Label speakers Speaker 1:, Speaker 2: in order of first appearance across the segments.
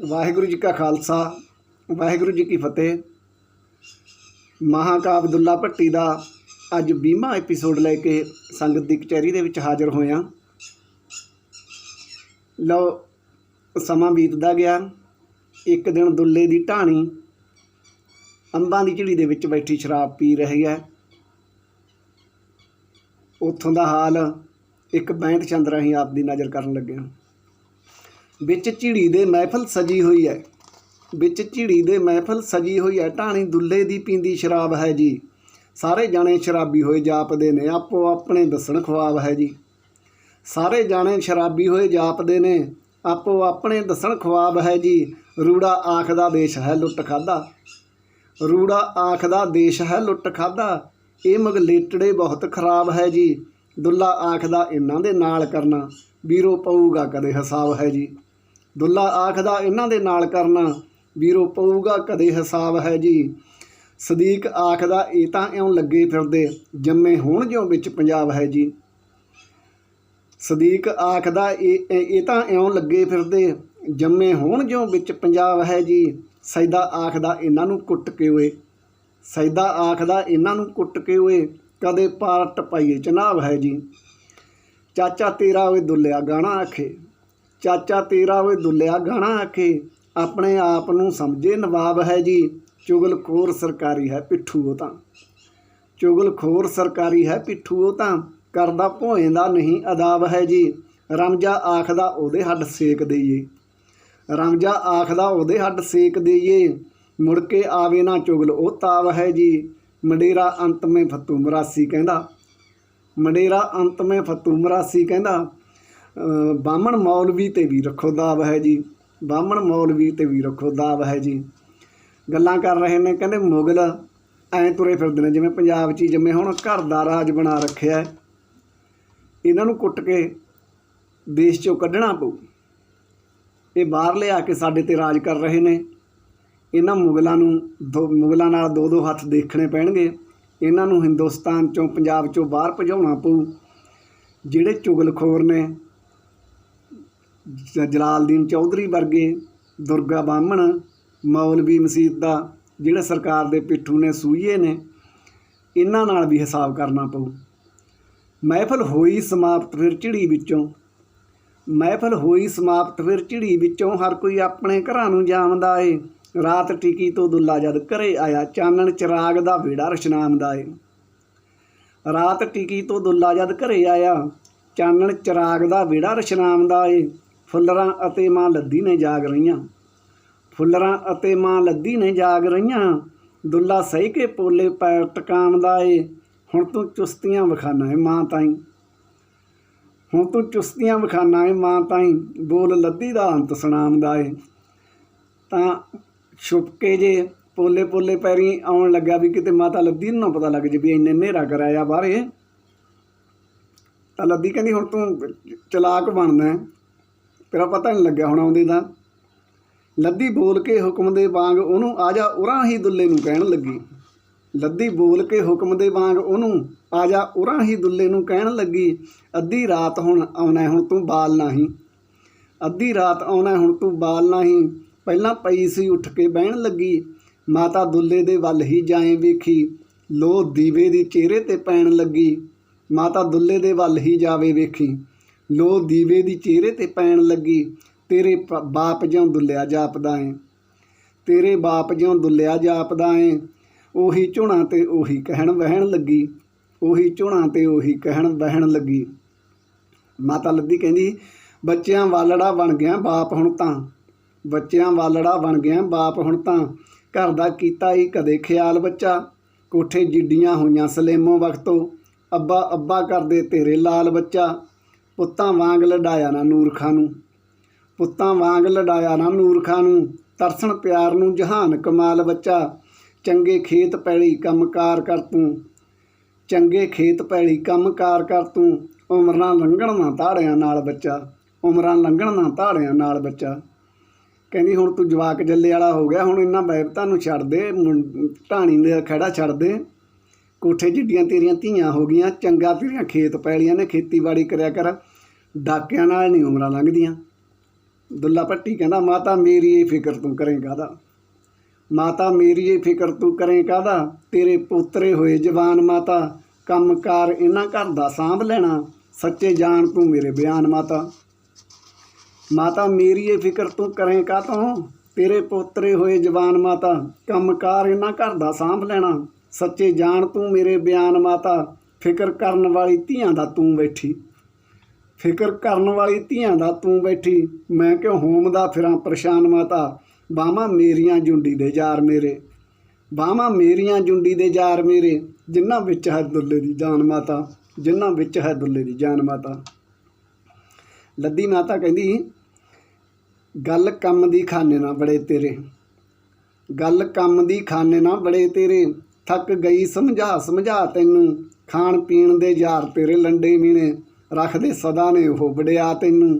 Speaker 1: ਵਾਹਿਗੁਰੂ ਜੀ ਕਾ ਖਾਲਸਾ, ਵਾਹਿਗੁਰੂ ਜੀ ਕੀ ਫਤਿਹ। ਮਹਾਕਾਵ ਅਬਦੁੱਲਾ ਭੱਟੀ ਦਾ ਅੱਜ 20ਵਾਂ ਐਪੀਸੋਡ ਲੈ ਕੇ ਸੰਗਤ ਦੀ ਕਚਹਿਰੀ ਦੇ ਵਿੱਚ ਹਾਜ਼ਰ ਹੋਇਆ ਲਓ, ਸਮਾਂ ਬੀਤਦਾ ਗਿਆ। ਇੱਕ ਦਿਨ ਦੁੱਲੇ ਦੀ ਢਾਣੀ ਅੰਬਾਂ ਦੀ ਝਿੜੀ ਦੇ ਵਿੱਚ ਬੈਠੀ ਸ਼ਰਾਬ ਪੀ ਰਹੀ ਹੈ। ਉੱਥੋਂ ਦਾ ਹਾਲ ਇੱਕ ਬੈਂਤ ਚੰਦ ਰਾਹੀਂ ਆਪ ਦੀ ਨਜ਼ਰ ਕਰਨ ਲੱਗਿਆ। ਵਿੱਚ ਝਿੜੀ ਦੇ ਮਹਿਫਲ ਸਜੀ ਹੋਈ ਹੈ। ਵਿੱਚ ਝਿੜੀ ਦੇ ਮਹਿਫਲ ਸਜੀ ਹੋਈ ਹੈ। ਢਾਣੀ ਦੁੱਲੇ ਦੀ ਪੀਂਦੀ ਸ਼ਰਾਬ ਹੈ ਜੀ। ਸਾਰੇ ਜਾਣੇ ਸ਼ਰਾਬੀ ਹੋਏ ਜਾਪਦੇ ਨੇ। ਆਪੋ ਆਪਣੇ ਦੱਸਣ ਖਵਾਬ ਹੈ ਜੀ। ਸਾਰੇ ਜਾਣੇ ਸ਼ਰਾਬੀ ਹੋਏ ਜਾਪਦੇ ਨੇ। ਆਪੋ ਆਪਣੇ ਦੱਸਣ ਖਵਾਬ ਹੈ ਜੀ। ਰੂੜਾ ਆਖਦਾ ਦੇਸ਼ ਹੈ ਲੁੱਟ ਖਾਦਾ ਰੂੜਾ ਆਖਦਾ ਦੇਸ਼ ਹੈ ਲੁੱਟ ਖਾਦਾ ਇਹ ਮਗਲੇਟੜੇ ਬਹੁਤ ਖਰਾਬ ਹੈ ਜੀ। ਦੁੱਲਾ ਆਖਦਾ ਇਹਨਾਂ ਦੇ ਨਾਲ ਕਰਨਾ। ਵੀਰੋ ਪਊਗਾ ਕਦੇ ਹਿਸਾਬ ਹੈ ਜੀ। ਦੁੱਲਾ ਆਖਦਾ, ਇਹਨਾਂ ਦੇ ਨਾਲ ਕਰਨਾ ਵੀਰੋ ਪਊਗਾ ਕਦੇ ਹਿਸਾਬ ਹੈ ਜੀ। ਸਦੀਕ ਆਖਦਾ, ਇਹ ਤਾਂ ਇਉਂ ਲੱਗੇ ਫਿਰਦੇ, ਜੰਮੇ ਹੋਣ ਜਿਉਂ ਵਿੱਚ ਪੰਜਾਬ ਹੈ ਜੀ। ਸਦੀਕ ਆਖਦਾ, ਇਹ ਇਹ ਤਾਂ ਇਉਂ ਲੱਗੇ ਫਿਰਦੇ, ਜੰਮੇ ਹੋਣ ਜਿਉਂ ਵਿੱਚ ਪੰਜਾਬ ਹੈ ਜੀ। ਸੈਦਾ ਆਖਦਾ, ਇਹਨਾਂ ਨੂੰ ਕੁੱਟ ਕੇ ਓਏ। ਸੈਦਾ ਆਖਦਾ, ਇਹਨਾਂ ਨੂੰ ਕੁੱਟ ਕੇ ਓਏ, ਕਦੇ ਪਾਰ ਪਾਈਏ ਚਨਾਬ ਹੈ ਜੀ। ਚਾਚਾ ਤੇਰਾ ਓਏ ਦੁੱਲਿਆ ਗਾਣਾ ਆਖੇ। ਚਾਚਾ ਤੇਰਾ ਓਏ ਦੁੱਲਿਆ ਗਾਣਾ ਆਖੇ, ਆਪਣੇ ਆਪ ਨੂੰ ਸਮਝੇ ਨਵਾਬ ਹੈ ਜੀ, ਚੁਗਲਖੋਰ ਸਰਕਾਰੀ ਹੈ ਪਿੱਠੂ ਉਹ ਤਾਂ। ਚੁਗਲਖੋਰ ਸਰਕਾਰੀ ਹੈ ਪਿੱਠੂ ਉਹ ਤਾਂ, ਕਰਦਾ ਭੋਏ ਦਾ ਨਹੀਂ ਅਦਾਬ ਹੈ ਜੀ ਰਮਜਾ ਆਖਦਾ ਉਹਦੇ ਹੱਡ ਸੇਕ ਦੇਈਏ। ਰਮਜਾ ਆਖਦਾ ਉਹਦੇ ਹੱਡ ਸੇਕ ਦੇਈਏ, ਮੁੜ ਕੇ ਆਵੇ ਨਾ ਚੁਗਲ ਉਹ ਤਾਵ ਹੈ ਜੀ, ਮੰਡੇਰਾ ਅੰਤ ਮੇ ਫਤੂ ਮਰਾਸੀ ਕਹਿੰਦਾ। ਮੰਡੇਰਾ ਅੰਤ ਮੇ ਫਤੂ ਮਰਾਸੀ ਕਹਿੰਦਾ ਅ, ਬਾਹਮਣ ਮੌਲਵੀ ਤੇ ਵੀ ਰੱਖੋ ਦਾਵ ਹੈ ਜੀ। ਬਾਹਮਣ ਮੌਲਵੀ ਤੇ ਵੀ ਰੱਖੋ ਦਾਵ ਹੈ ਜੀ। ਗੱਲਾਂ ਕਰ ਰਹੇ ਨੇ ਕਹਿੰਦੇ ਮੁਗਲ ਐਂ ਤੁਰੇ ਫਿਰਦੇ ਨੇ ਜਿਵੇਂ ਪੰਜਾਬ 'ਚ ਹੀ ਜੰਮੇ ਹੁਣ ਘਰ ਦਾ ਰਾਜ ਬਣਾ ਰੱਖਿਆ। ਇਹਨਾਂ ਨੂੰ ਕੁੱਟ ਕੇ ਦੇਸ਼ 'ਚੋਂ ਕੱਢਣਾ ਪਊ। ਇਹ ਬਾਹਰ ਲਿਆ ਕੇ ਸਾਡੇ ਤੇ ਰਾਜ ਕਰ ਰਹੇ ਨੇ। ਇਹਨਾਂ ਮੁਗਲਾਂ ਨੂੰ ਦੋ ਮੁਗਲਾਂ ਨਾਲ ਦੋ ਦੋ ਹੱਥ ਦੇਖਣੇ ਪੈਣਗੇ। ਇਹਨਾਂ ਨੂੰ ਹਿੰਦੁਸਤਾਨ 'ਚੋਂ ਪੰਜਾਬ 'ਚੋਂ ਬਾਹਰ ਭਜਾਉਣਾ ਪਊ। ਜਿਹੜੇ ਚੁਗਲਖੋਰ ਨੇ ਜਲਾਲਦੀਨ ਚੌਧਰੀ ਵਰਗੇ ਦੁਰਗਾ ਬਾਹਮਣ, ਮੌਲਵੀ ਮਸੀਤ ਦਾ ਜਿਹੜੇ ਸਰਕਾਰ ਦੇ ਪਿੱਠੂ ਨੇ ਸੂਈਏ ਨੇ, ਇਹਨਾਂ ਨਾਲ ਵੀ ਹਿਸਾਬ ਕਰਨਾ ਪਊ। ਮਹਿਫਲ ਹੋਈ ਸਮਾਪਤ ਫਿਰ ਝਿੜੀ ਵਿੱਚੋਂ। ਮਹਿਫਲ ਹੋਈ ਸਮਾਪਤ ਫਿਰ ਝਿੜੀ ਵਿੱਚੋਂ ਹਰ ਕੋਈ ਆਪਣੇ ਘਰਾਂ ਨੂੰ ਜਾਵਦਾ ਏ। ਰਾਤ ਟਿਕੀ ਤੋਂ ਦੁੱਲਾ ਜਦ ਘਰੇ ਆਇਆ, ਚਾਨਣ ਚਿਰਾਗ ਦਾ ਵੇੜਾ ਰਸ਼ਨਾਮਦਾ ਏ। ਰਾਤ ਟਿਕੀ ਤੋਂ ਦੁੱਲਾ ਜਦ ਘਰੇ ਆਇਆ, ਚਾਨਣ ਚਿਰਾਗ ਦਾ ਵੇੜਾ ਰਸ਼ਨਾਮਦਾ ਏ। ਫੁੱਲਰਾਂ ਅਤੇ ਮਾਂ ਲੱਦੀ ਨੇ ਜਾਗ ਰਹੀਆਂ। ਫੁੱਲਰਾਂ ਅਤੇ ਮਾਂ ਲੱਦੀ ਨੇ ਜਾਗ ਰਹੀਆਂ। ਦੁੱਲਾ ਸਹੀ ਕੇ ਪੋਲੇ ਪੈਰ ਦਾ ਏ। ਹੁਣ ਤੂੰ ਚੁਸਤੀਆਂ ਵਿਖਾਨਾ ਏ ਮਾਂ ਤਾਈ। ਹੁਣ ਤੂੰ ਚੁਸਤੀਆਂ ਵਿਖਾਨਾ ਏ ਮਾਂ ਤਾਈ। ਬੋਲ ਲੱਦੀ ਦਾ ਅੰਤ ਸੁਣਾਮਦਾ ਏ। ਤਾਂ ਛੁਪ ਕੇ ਜੇ ਪੋਲੇ ਪੋਲੇ ਪੈਰੀ ਆਉਣ ਲੱਗਾ ਵੀ ਕਿਤੇ ਮਾਤਾ ਲੱਦੀ ਨੂੰ ਪਤਾ ਲੱਗ ਜੇ ਵੀ ਇੰਨੇ ਹਨੇਰਾ ਕਰਾਇਆ ਬਾਹਰੇ ਤਾਂ ਲੱਦੀ ਕਹਿੰਦੀ ਹੁਣ ਤੂੰ ਚਲਾਕ ਬਣਨਾ ਤੇਰਾ ਪਤਾ ਨਹੀਂ ਲੱਗਿਆ ਹੁਣ ਆਉਂਦੇ ਦਾ। ਲੱਦੀ ਬੋਲ ਕੇ ਹੁਕਮ ਦੇ ਵਾਂਗ ਉਹਨੂੰ ਆ ਜਾ, ਉਰਾਂ ਹੀ ਦੁੱਲੇ ਨੂੰ ਕਹਿਣ ਲੱਗੀ। ਲੱਦੀ ਬੋਲ ਕੇ ਹੁਕਮ ਦੇ ਵਾਂਗ ਉਹਨੂੰ ਆ ਜਾ, ਉਰਾਂ ਹੀ ਦੁੱਲੇ ਨੂੰ ਕਹਿਣ ਲੱਗੀ, ਅੱਧੀ ਰਾਤ ਹੁਣ ਆਉਣਾ ਹੁਣ ਤੂੰ ਬਾਲ ਨਹੀਂ। ਅੱਧੀ ਰਾਤ ਆਉਣਾ ਹੁਣ ਤੂੰ ਬਾਲ ਨਹੀਂ। ਪਹਿਲਾਂ ਪਈ ਸੀ ਉੱਠ ਕੇ ਬਹਿਣ ਲੱਗੀ, ਮਾਤਾ ਦੁੱਲੇ ਦੇ ਵੱਲ ਹੀ ਜਾਏ ਵੇਖੀ ਲੋ ਦੀਵੇ ਦੀ ਚਿਹਰੇ ਤੇ ਪੈਣ ਲੱਗੀ। ਮਾਤਾ ਦੁੱਲੇ ਦੇ ਵੱਲ ਹੀ ਜਾਵੇ ਵੇਖੀ। ਲੋ ਦੀਵੇ ਦੀ ਚਿਹਰੇ ਤੇ ਪੈਣ ਲੱਗੀ, ਤੇਰੇ ਬਾਪ ਜਿਉਂ ਦੁੱਲਿਆ ਜਾਪਦਾ ਏ ਤੇਰੇ ਬਾਪ ਜਿਉਂ ਦੁੱਲਿਆ ਜਾਪਦਾ ਏ ਉਹੀ ਝੁਣਾ ਤੇ ਉਹੀ ਕਹਿਣ ਵਹਿਣ ਲੱਗੀ, ਉਹੀ ਝੁਣਾ ਤੇ ਉਹੀ ਕਹਿਣ ਵਹਿਣ ਲੱਗੀ। ਮਾਤਾ ਲੱਦੀ ਕਹਿੰਦੀ, ਬੱਚਿਆਂ ਵਾਲੜਾ ਬਣ ਗਿਆ ਬਾਪ ਹੁਣ ਤਾਂ, ਬੱਚਿਆਂ ਵਾਲੜਾ ਬਣ ਗਿਆ ਬਾਪ ਹੁਣ ਤਾਂ। ਘਰ ਦਾ ਕੀਤਾ ਹੀ ਕਦੇ ਖਿਆਲ ਬੱਚਾ, ਕੋਠੇ ਜਿੱਡੀਆਂ ਹੋਈਆਂ ਸਲੇਮੋ ਵਕਤੋਂ ਅੱਬਾ ਅੱਬਾ ਕਰਦੇ ਤੇਰੇ ਲਾਲ ਬੱਚਾ। ਪੁੱਤਾਂ ਵਾਂਗ ਲਡਾਇਆ ਨਾ ਨੂਰ ਖਾਂ ਨੂੰ। ਪੁੱਤਾਂ ਵਾਂਗ ਲਡਾਇਆ ਨਾ ਨੂਰ ਖਾਂ ਨੂੰ। ਤਰਸਣ ਪਿਆਰ ਨੂੰ ਜਹਾਨ ਕਮਾਲ ਬੱਚਾ। ਚੰਗੇ ਖੇਤ ਪੈਲੀ ਕੰਮਕਾਰ ਕਰ ਤੂੰ। ਚੰਗੇ ਖੇਤ ਪੈਲੀ ਕੰਮਕਾਰ ਕਰ ਤੂੰ। ਉਮਰਾਂ ਲੰਘਣ ਨਾ ਧਾੜਿਆਂ ਨਾਲ ਬੱਚਾ। ਉਮਰਾਂ ਲੰਘਣ ਨਾ ਧਾੜਿਆਂ ਨਾਲ ਬੱਚਾ। ਕਹਿੰਦੀ, ਹੁਣ ਤੂੰ ਜਵਾਕ ਜੱਲੇ ਵਾਲਾ ਹੋ ਗਿਆ। ਹੁਣ ਇਹਨਾਂ ਬੈਬਤਾਂ ਨੂੰ ਛੱਡ ਦੇ। ਢਾਣੀ ਦੇ ਖੜਾ ਛੱਡ ਦੇ। ਕੋਠੇ ਜਿੱਡੀਆਂ ਤੇਰੀਆਂ ਧੀਆਂ ਹੋ ਗਈਆਂ, ਚੰਗਾ ਤੇਰੀਆਂ ਖੇਤ ਪੈਲੀਆਂ ਨੇ, ਖੇਤੀਬਾੜੀ ਕਰਿਆ ਕਰ, ਡਾਕਿਆਂ ਨਾਲ ਨਹੀਂ ਉਮਰਾਂ ਲੰਘਦੀਆਂ। ਦੁੱਲਾ ਭੱਟੀ ਕਹਿੰਦਾ, ਮਾਤਾ ਮੇਰੀ ਇਹ ਫਿਕਰ ਤੂੰ ਕਰੇ ਕਾਹਦਾ? ਮਾਤਾ ਮੇਰੀ ਇਹ ਫਿਕਰ ਤੂੰ ਕਰੇ ਕਾਹਦਾ? ਤੇਰੇ ਪੋਤਰੇ ਹੋਏ ਜਵਾਨ ਮਾਤਾ, ਕੰਮਕਾਰ ਇਹਨਾਂ ਘਰ ਦਾ ਸਾਂਭ ਲੈਣਾ, ਸੱਚੇ ਜਾਣ ਤੂੰ ਮੇਰੇ ਬਿਆਨ ਮਾਤਾ। ਮਾਤਾ ਮੇਰੀ ਇਹ ਫਿਕਰ ਤੂੰ ਕਰੇ ਕਾਹਤੋਂ? ਤੇਰੇ ਪੋਤਰੇ ਹੋਏ ਜਵਾਨ ਮਾਤਾ, ਕੰਮਕਾਰ ਇਹਨਾਂ ਘਰ ਦਾ ਸਾਂਭ ਲੈਣਾ ਸੱਚੇ ਜਾਣ ਤੂੰ ਮੇਰੇ ਬਿਆਨ ਮਾਤਾ, ਫਿਕਰ ਕਰਨ ਵਾਲੀ ਧੀਆਂ ਦਾ ਤੂੰ ਬੈਠੀ। ਫਿਕਰ ਕਰਨ ਵਾਲੀ ਧੀਆਂ ਦਾ ਤੂੰ ਬੈਠੀ, ਮੈਂ ਕਿਉਂ ਹੋਮ ਦਾ ਫਿਰਾਂ ਪਰੇਸ਼ਾਨ ਮਾਤਾ? ਬਾਹਾਂ ਮੇਰੀਆਂ ਜੁੰਡੀ ਦੇ ਯਾਰ ਮੇਰੇ। ਬਾਹਾਂ ਮੇਰੀਆਂ ਜੁੰਡੀ ਦੇ ਯਾਰ ਮੇਰੇ ਜਿਨ੍ਹਾਂ ਵਿੱਚ ਹੈ ਦੁੱਲੇ ਦੀ ਜਾਨ ਮਾਤਾ ਜਿਨ੍ਹਾਂ ਵਿੱਚ ਹੈ ਦੁੱਲੇ ਦੀ ਜਾਨ ਮਾਤਾ। ਲੱਦੀ ਮਾਤਾ ਕਹਿੰਦੀ, ਗੱਲ ਕੰਮ ਦੀ ਖਾਨੇ ਨਾ ਬੜੇ ਤੇਰੇ। ਗੱਲ ਕੰਮ ਦੀ ਖਾਨੇ ਨਾ ਬੜੇ ਤੇਰੇ। ਥੱਕ ਗਈ, ਸਮਝਾ ਸਮਝਾ ਤੈਨੂੰ। ਖਾਣ ਪੀਣ ਦੇ ਯਾਰ ਤੇਰੇ ਲੰਡੇ ਮੀਣੇ, ਰੱਖਦੇ ਸਦਾ ਨੇ ਉਹ ਵਡਿਆ ਤੈਨੂੰ।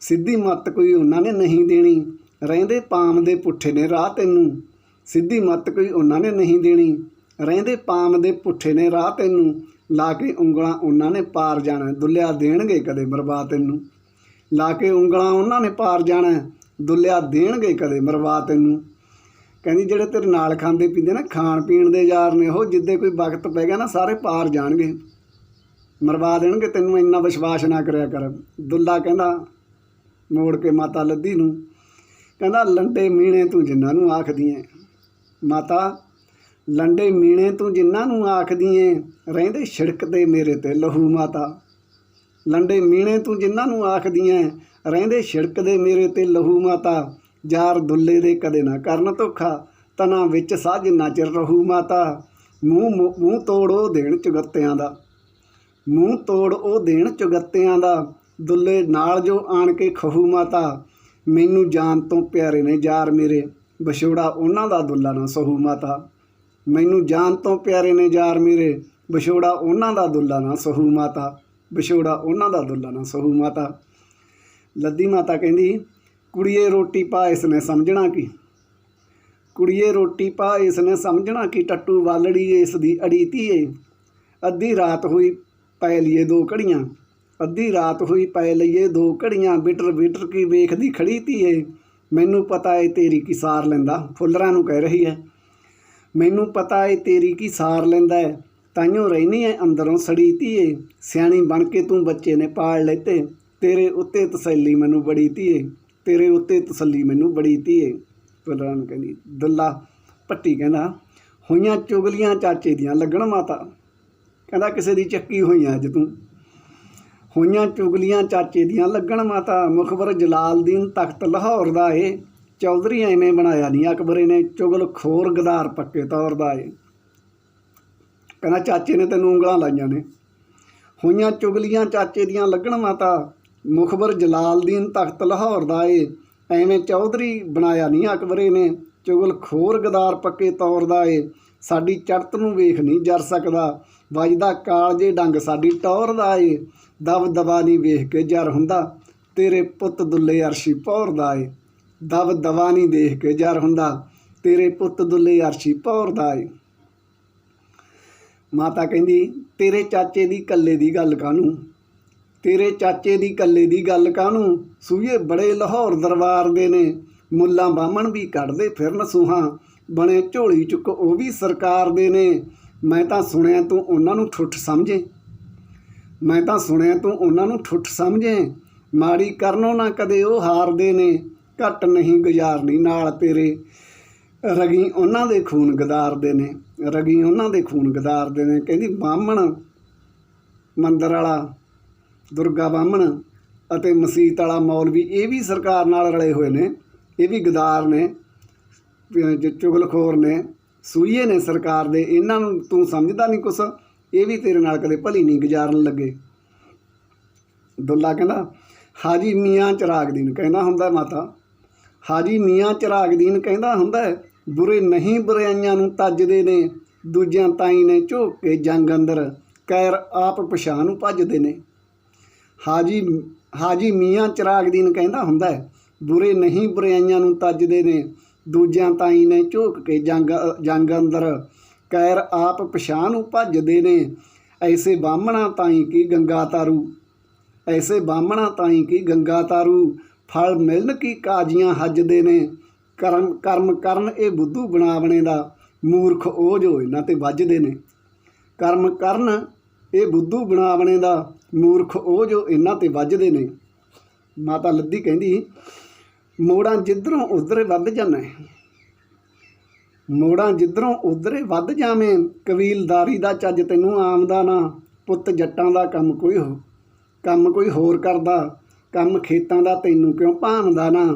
Speaker 1: ਸਿੱਧੀ ਮੱਤ ਕੋਈ ਉਹਨਾਂ ਨੇ ਨਹੀਂ ਦੇਣੀ, ਰਹਿੰਦੇ ਪਾਮ ਦੇ ਪੁੱਠੇ ਨੇ ਰਾਹ ਤੈਨੂੰ। ਸਿੱਧੀ ਮੱਤ ਕੋਈ ਉਹਨਾਂ ਨੇ ਨਹੀਂ ਦੇਣੀ, ਰਹਿੰਦੇ ਪਾਮ ਦੇ ਪੁੱਠੇ ਨੇ ਰਾਹ ਤੈਨੂੰ। ਲਾ ਕੇ ਉਂਗਲਾਂ ਉਹਨਾਂ ਨੇ ਪਾਰ ਜਾਣਾ, ਦੁੱਲਿਆ ਦੇਣਗੇ ਕਦੇ ਮਰਵਾ ਤੈਨੂੰ। ਲਾ ਕੇ ਉਂਗਲਾਂ ਉਹਨਾਂ ਨੇ ਪਾਰ ਜਾਣਾ, ਦੁੱਲਿਆ ਦੇਣਗੇ ਕਦੇ ਮਰਵਾ ਤੈਨੂੰ। ਕਹਿੰਦੀ ਜਿਹੜੇ ਤੇਰੇ ਨਾਲ ਖਾਂਦੇ ਪੀਂਦੇ ਨਾ, ਖਾਣ ਪੀਣ ਦੇ ਯਾਰ ਨੇ ਉਹ, ਜਿੱਦੇ ਕੋਈ ਵਕਤ ਪੈ ਗਿਆ ਨਾ, ਸਾਰੇ ਪਾਰ ਜਾਣਗੇ। ਮਰਵਾ ਦੇਣਗੇ ਤੈਨੂੰ, ਇੰਨਾ ਵਿਸ਼ਵਾਸ ਨਾ ਕਰਿਆ ਕਰ। ਦੁੱਲਾ ਕਹਿੰਦਾ, ਮੋੜ ਕੇ ਮਾਤਾ ਲੱਦੀ ਨੂੰ, ਕਹਿੰਦਾ, ਲੰਡੇ ਮੀਣੇ ਤੂੰ ਜਿੰਨਾਂ ਨੂੰ ਆਖਦੀ ਐ ਮਾਤਾ, ਲੰਡੇ ਮੀਣੇ ਤੂੰ ਜਿੰਨਾਂ ਨੂੰ ਆਖਦੀ ਐ ਰਹਿੰਦੇ ਛਿੜਕਦੇ ਮੇਰੇ ਤੇ ਲਹੂ ਮਾਤਾ। ਲੰਡੇ ਮੀਣੇ ਤੂੰ ਜਿਨ੍ਹਾਂ ਨੂੰ ਆਖਦੀ ਆਖਦੀਆਂ ਰਹਿੰਦੇ ਛਿੜਕਦੇ ਮੇਰੇ ਤੇ ਲਹੂ ਮਾਤਾ। ਯਾਰ ਦੁੱਲੇ ਦੇ ਕਦੇ ਨਾ ਕਰਨ ਧੋਖਾ, ਤਨਾ ਵਿੱਚ ਸਾਜ ਨਾ ਰਹੂ ਮਾਤਾ। ਮੂੰਹ ਮੂੰਹ- ਮੂੰਹ ਤੋੜ ਉਹ ਦੇਣ ਚੁਗੱਤਿਆਂ ਦਾ। ਮੂੰਹ ਤੋੜ ਉਹ ਦੇਣ ਚੁਗੱਤਿਆਂ ਦਾ। ਦੁੱਲੇ ਨਾਲ ਜੋ ਆਣ ਕੇ ਖਹੂ ਮਾਤਾ। ਮੈਨੂੰ ਜਾਨ ਤੋਂ ਪਿਆਰੇ ਨੇ ਯਾਰ ਮੇਰੇ। ਵਿਛੋੜਾ ਉਹਨਾਂ ਦਾ ਦੁੱਲਾ ਨਾ ਸਹੂ ਮਾਤਾ। ਮੈਨੂੰ ਜਾਨ ਤੋਂ ਪਿਆਰੇ ਨੇ ਯਾਰ ਮੇਰੇ। ਵਿਛੋੜਾ ਉਹਨਾਂ ਦਾ ਦੁੱਲਾ ਨਾ ਸਹੂ ਮਾਤਾ। ਵਿਛੋੜਾ ਉਹਨਾਂ ਦਾ ਦੁੱਲਾ ਨਾ ਸਹੂ ਮਾਤਾ। ਲੱਦੀ ਮਾਤਾ ਕਹਿੰਦੀ ਕੁੜੀਏ ਰੋਟੀ ਪਾ ਇਸ ਨੇ ਸਮਝਣਾ ਕੀ? ਕੁੜੀਏ ਰੋਟੀ ਪਾ ਇਸ ਨੇ ਸਮਝਣਾ ਕੀ? ਟੱਟੂ ਵਾਲੜੀ ਇਸ ਦੀ ਅੜੀ ਧੀਏ। ਅੱਧੀ ਰਾਤ ਹੋਈ ਪੈ ਲਈਏ ਦੋ ਘੜੀਆਂ। ਅੱਧੀ ਰਾਤ ਹੋਈ ਪੈ ਲਈਏ ਦੋ ਘੜੀਆਂ। ਬਿਟਰ ਬਿਟਰ ਕੀ ਵੇਖਦੀ ਖੜੀ ਧੀਏ? ਮੈਨੂੰ ਪਤਾ ਏ ਤੇਰੀ ਕੀ ਸਾਰ ਲੈਂਦਾ। ਫੁੱਲਰਾਂ ਨੂੰ ਕਹਿ ਰਹੀ ਹੈ। ਮੈਨੂੰ ਪਤਾ ਏ ਤੇਰੀ ਕੀ ਸਾਰ ਲੈਂਦਾ ਹੈ। ਤਾਈਓ ਰਹਿਨੀ ਐ ਅੰਦਰੋਂ ਸੜੀ ਧੀਏ। ਸਿਆਣੀ ਬਣ ਕੇ ਤੂੰ ਬੱਚੇ ਨੇ ਪਾਲ ਲੈਤੇ ਤੇਰੇ ਉੱਤੇ ਤਸੱਲੀ ਮੈਨੂੰ ਬੜੀ ਧੀਏ। ਤੇਰੇ ਉੱਤੇ ਤਸੱਲੀ ਮੈਨੂੰ ਬੜੀ ਧੀਏ ਫੁੱਲਰਾਂ ਨੂੰ ਕਹਿੰਦੀ, ਦੱਲਾ ਪੱਟੀ ਕਹਿੰਦਾ, ਹੋਈਆਂ ਚੁਗਲੀਆਂ ਚਾਚੇ ਦੀਆਂ ਲੱਗਣ ਮਾਤਾ। ਕਹਿੰਦਾ, ਕਿਸੇ ਦੀ ਚੱਕੀ ਹੋਈਆਂ ਅੱਜ ਤੂੰ। ਹੋਈਆਂ ਚੁਗਲੀਆਂ ਚਾਚੇ ਦੀਆਂ ਲੱਗਣ ਮਾਤਾ। ਮੁਖਬਰ ਜਲਾਲਦੀਨ ਤਖਤ ਲਾਹੌਰ ਦਾ ਏ। ਚੌਧਰੀ ਐਵੇਂ ਬਣਾਇਆ ਨਹੀਂ ਅਕਬਰ ਨੇ ਚੁਗਲ ਖੋਰ ਗਦਾਰ ਪੱਕੇ ਤੌਰ ਦਾ ਏ। ਕਹਿੰਦਾ, ਚਾਚੇ ਨੇ ਤੈਨੂੰ ਉਂਗਲਾਂ ਲਾਈਆਂ ਨੇ। ਹੋਈਆਂ ਚੁਗਲੀਆਂ ਚਾਚੇ ਦੀਆਂ ਲੱਗਣ ਮਾਤਾ। ਮੁਖਬਰ ਜਲਾਲਦੀਨ ਤਖਤ ਲਾਹੌਰ ਦਾ ਏ। ਐਵੇਂ ਚੌਧਰੀ ਬਣਾਇਆ ਨਹੀਂ ਅਕਬਰੇ ਨੇ। ਚੁਗਲ ਖੋਰ ਗਦਾਰ ਪੱਕੇ ਤੌਰ ਦਾ ਏ। ਸਾਡੀ ਚੜਤ ਨੂੰ ਵੇਖ ਨਹੀਂ ਜਰ ਸਕਦਾ। ਵੱਜਦਾ ਕਾਲਜੇ ਡੰਗ ਸਾਡੀ ਟੌਰ ਦਾ ਏ। ਦਬ ਦਬਾ ਨਹੀਂ ਵੇਖ ਕੇ ਜਰ ਹੁੰਦਾ। ਤੇਰੇ ਪੁੱਤ ਦੁੱਲੇ ਅਰਸ਼ੀ ਭੌਰਦਾ ਏ। ਦਬ ਦਬਾ ਨਹੀਂ ਦੇਖ ਕੇ ਜਰ ਹੁੰਦਾ। ਤੇਰੇ ਪੁੱਤ ਦੁੱਲੇ ਅਰਸ਼ੀ ਭੌਰਦਾ ਏ। ਮਾਤਾ ਕਹਿੰਦੀ, ਤੇਰੇ ਚਾਚੇ ਦੀ ਕੱਲੇ ਦੀ ਗੱਲ ਕਾਹਨੂੰ? ਤੇਰੇ ਚਾਚੇ ਦੀ ਕੱਲੇ ਦੀ ਗੱਲ ਕਾਹਨੂੰ? ਸੂਏ ਬੜੇ ਲਾਹੌਰ ਦਰਬਾਰ ਦੇ ਨੇ। ਮੁੱਲਾ ਬਾਹਮਣ ਵੀ ਕੱਢਦੇ ਫਿਰਨ ਸੂਹਾਂ। ਬਣੇ ਝੋਲੀ ਚੁੱਕ ਉਹ ਵੀ ਸਰਕਾਰ ਦੇ ਨੇ। ਮੈਂ ਤਾਂ ਸੁਣਿਆ ਤੂੰ ਉਹਨਾਂ ਨੂੰ ਠੁੱਠ ਸਮਝੇ। ਮੈਂ ਤਾਂ ਸੁਣਿਆ ਤੂੰ ਉਹਨਾਂ ਨੂੰ ਠੁੱਠ ਸਮਝੇ। ਮਾੜੀ ਕਰਨੋਂ ਨਾ ਕਦੇ ਉਹ ਹਾਰਦੇ ਨੇ। ਘੱਟ ਨਹੀਂ ਗੁਜ਼ਾਰਨੀ ਨਾਲ ਤੇਰੇ। ਰਗੀ ਉਹਨਾਂ ਦੇ ਖੂਨ ਗਦਾਰਦੇ ਨੇ। ਰਗੀ ਉਹਨਾਂ ਦੇ ਖੂਨ ਗਦਾਰਦੇ ਨੇ। ਕਹਿੰਦੀ ਬਾਹਮਣ ਮੰਦਰ ਵਾਲਾ ਦੁਰਗਾ ਬਾਹਮਣ ਅਤੇ ਮਸੀਤ ਵਾਲਾ ਮੌਲਵੀ ਇਹ ਵੀ ਸਰਕਾਰ ਨਾਲ ਰਲੇ ਹੋਏ ਨੇ, ਇਹ ਵੀ ਗਦਾਰ ਨੇ ਚੁਗਲਖੋਰ ਨੇ, ਸੂਈਏ ਨੇ ਸਰਕਾਰ ਦੇ, ਇਹਨਾਂ ਨੂੰ ਤੂੰ ਸਮਝਦਾ ਨਹੀਂ ਕੁਛ, ਇਹ ਵੀ ਤੇਰੇ ਨਾਲ ਕਦੇ ਭਲੀ ਨਹੀਂ ਗੁਜ਼ਾਰਨ ਲੱਗੇ। ਦੁੱਲਾ ਕਹਿੰਦਾ, ਹਾਜੀ ਮੀਆਂ ਚਰਾਗਦੀਨ ਕਹਿੰਦਾ ਹੁੰਦਾ ਮਾਤਾ। ਹਾਜੀ ਮੀਆਂ ਚਰਾਗਦੀਨ ਕਹਿੰਦਾ ਹੁੰਦਾ ਬੁਰੇ ਨਹੀਂ ਬੁਰਾਈਆਂ ਨੂੰ ਤੱਜਦੇ ਨੇ, ਦੂਜਿਆਂ ਤਾਈ ਨੇ ਝੋਕ ਕੇ ਜੰਗ ਅੰਦਰ, ਕੈਰ ਆਪ ਪਛਾਣ ਨੂੰ ਭੱਜਦੇ ਨੇ। ਹਾਜੀ ਹਾਜੀ ਮੀਆਂ ਚਰਾਗਦੀਨ ਕਹਿੰਦਾ ਹੁੰਦਾ ਹੈ, ਬੁਰੇ ਨਹੀਂ ਬੁਰਾਈਆਂ ਨੂੰ ਤੱਜਦੇ ਨੇ ਦੂਜਿਆਂ ਤਾਈ ਨੇ ਝੋਕ ਕੇ ਜੰਗ ਜੰਗ ਅੰਦਰ ਕੈਰ ਆਪ ਪਛਾਣ ਨੂੰ ਭੱਜਦੇ ਨੇ ਐਸੇ ਬਾਹਮਣਾ ਤਾਈ ਕੀ ਗੰਗਾ ਤਾਰੂ? ਐਸੇ ਬਾਹਮਣਾ ਤਾਈ ਕੀ ਗੰਗਾ ਤਾਰੂ? ਫਲ ਮਿਲਣ ਕੀ ਕਾਜੀਆਂ ਹੱਜਦੇ ਨੇ? ਕਰਮ ਕਰਮ ਕਰਨ ਇਹ ਬੁੱਧੂ ਬਣਾਵਣੇ ਦਾ ਮੂਰਖ ਉਹ ਜੋ ਇਹਨਾਂ ਤੇ ਵੱਜਦੇ ਨੇ। ਕਰਮ ਕਰਨ ਇਹ ਬੁੱਧੂ ਬਣਾਵਣੇ ਦਾ ਮੂਰਖ ਉਹ ਜੋ ਇਹਨਾਂ ਤੇ ਵੱਜਦੇ ਨੇ। ਮਾਤਾ ਲੱਦੀ ਕਹਿੰਦੀ, ਮੋੜਾਂ ਜਿੱਧਰੋਂ ਉਧਰੇ ਵੱਧ ਜਾਣਾ, ਮੋੜਾਂ ਜਿੱਧਰੋਂ ਉਧਰੇ ਵੱਧ ਜਾਵੇਂ, ਕਬੀਲਦਾਰੀ ਦਾ ਚੱਜ ਤੈਨੂੰ ਆਮਦਾ ਨਾ ਪੁੱਤ ਜੱਟਾਂ ਦਾ ਕੰਮ ਕੋਈ ਹੋ, ਕੰਮ ਕੋਈ ਹੋਰ ਕਰਦਾ, ਕੰਮ ਖੇਤਾਂ ਦਾ ਤੈਨੂੰ ਕਿਉਂ ਭਾਂਦਾ ਨਾ?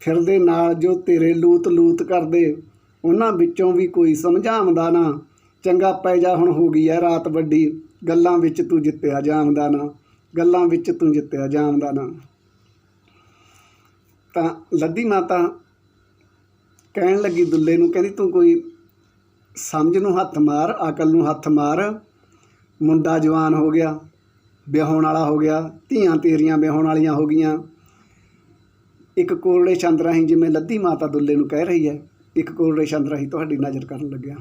Speaker 1: ਫਿਰਦੇ ਨਾਲ ਜੋ ਤੇਰੇ ਲੂਤ ਲੂਤ ਕਰਦੇ, ਉਹਨਾਂ ਵਿੱਚੋਂ ਵੀ ਕੋਈ ਸਮਝਾਉਂਦਾ ਨਾ। ਚੰਗਾ ਪੈ ਜਾ ਹੁਣ ਹੋ ਗਈ ਐ ਰਾਤ ਵੱਡੀ। ਗੱਲਾਂ ਵਿੱਚ ਤੂੰ ਜਿੱਤਿਆ ਜਾਣਦਾ ਨਾ, ਗੱਲਾਂ ਵਿੱਚ ਤੂੰ ਜਿੱਤਿਆ ਜਾਣਦਾ ਨਾ। ਤਾਂ ਲੱਦੀ ਮਾਤਾ ਕਹਿਣ ਲੱਗੀ ਦੁੱਲੇ ਨੂੰ, ਕਹਿੰਦੀ ਤੂੰ ਕੋਈ ਸਮਝ ਨੂੰ ਹੱਥ ਮਾਰ, ਅਕਲ ਨੂੰ ਹੱਥ ਮਾਰ। ਮੁੰਡਾ ਜਵਾਨ ਹੋ ਗਿਆ, ਵਿਆਹੁਣ ਵਾਲਾ ਹੋ ਗਿਆ, ਧੀਆਂ ਤੇਰੀਆਂ ਵਿਆਹੁਣ ਵਾਲੀਆਂ ਹੋ ਗਈਆਂ। ਇੱਕ ਕੋਰੜੇ ਚੰਦ ਰਾਹੀਂ ਜਿਵੇਂ ਲੱਦੀ ਮਾਤਾ ਦੁੱਲੇ ਨੂੰ ਕਹਿ ਰਹੀ ਹੈ, ਇੱਕ ਕੋਰੜੇ ਚੰਦ ਰਾਹੀਂ ਤੁਹਾਡੀ ਨਜ਼ਰ ਕਰਨ ਲੱਗਿਆ।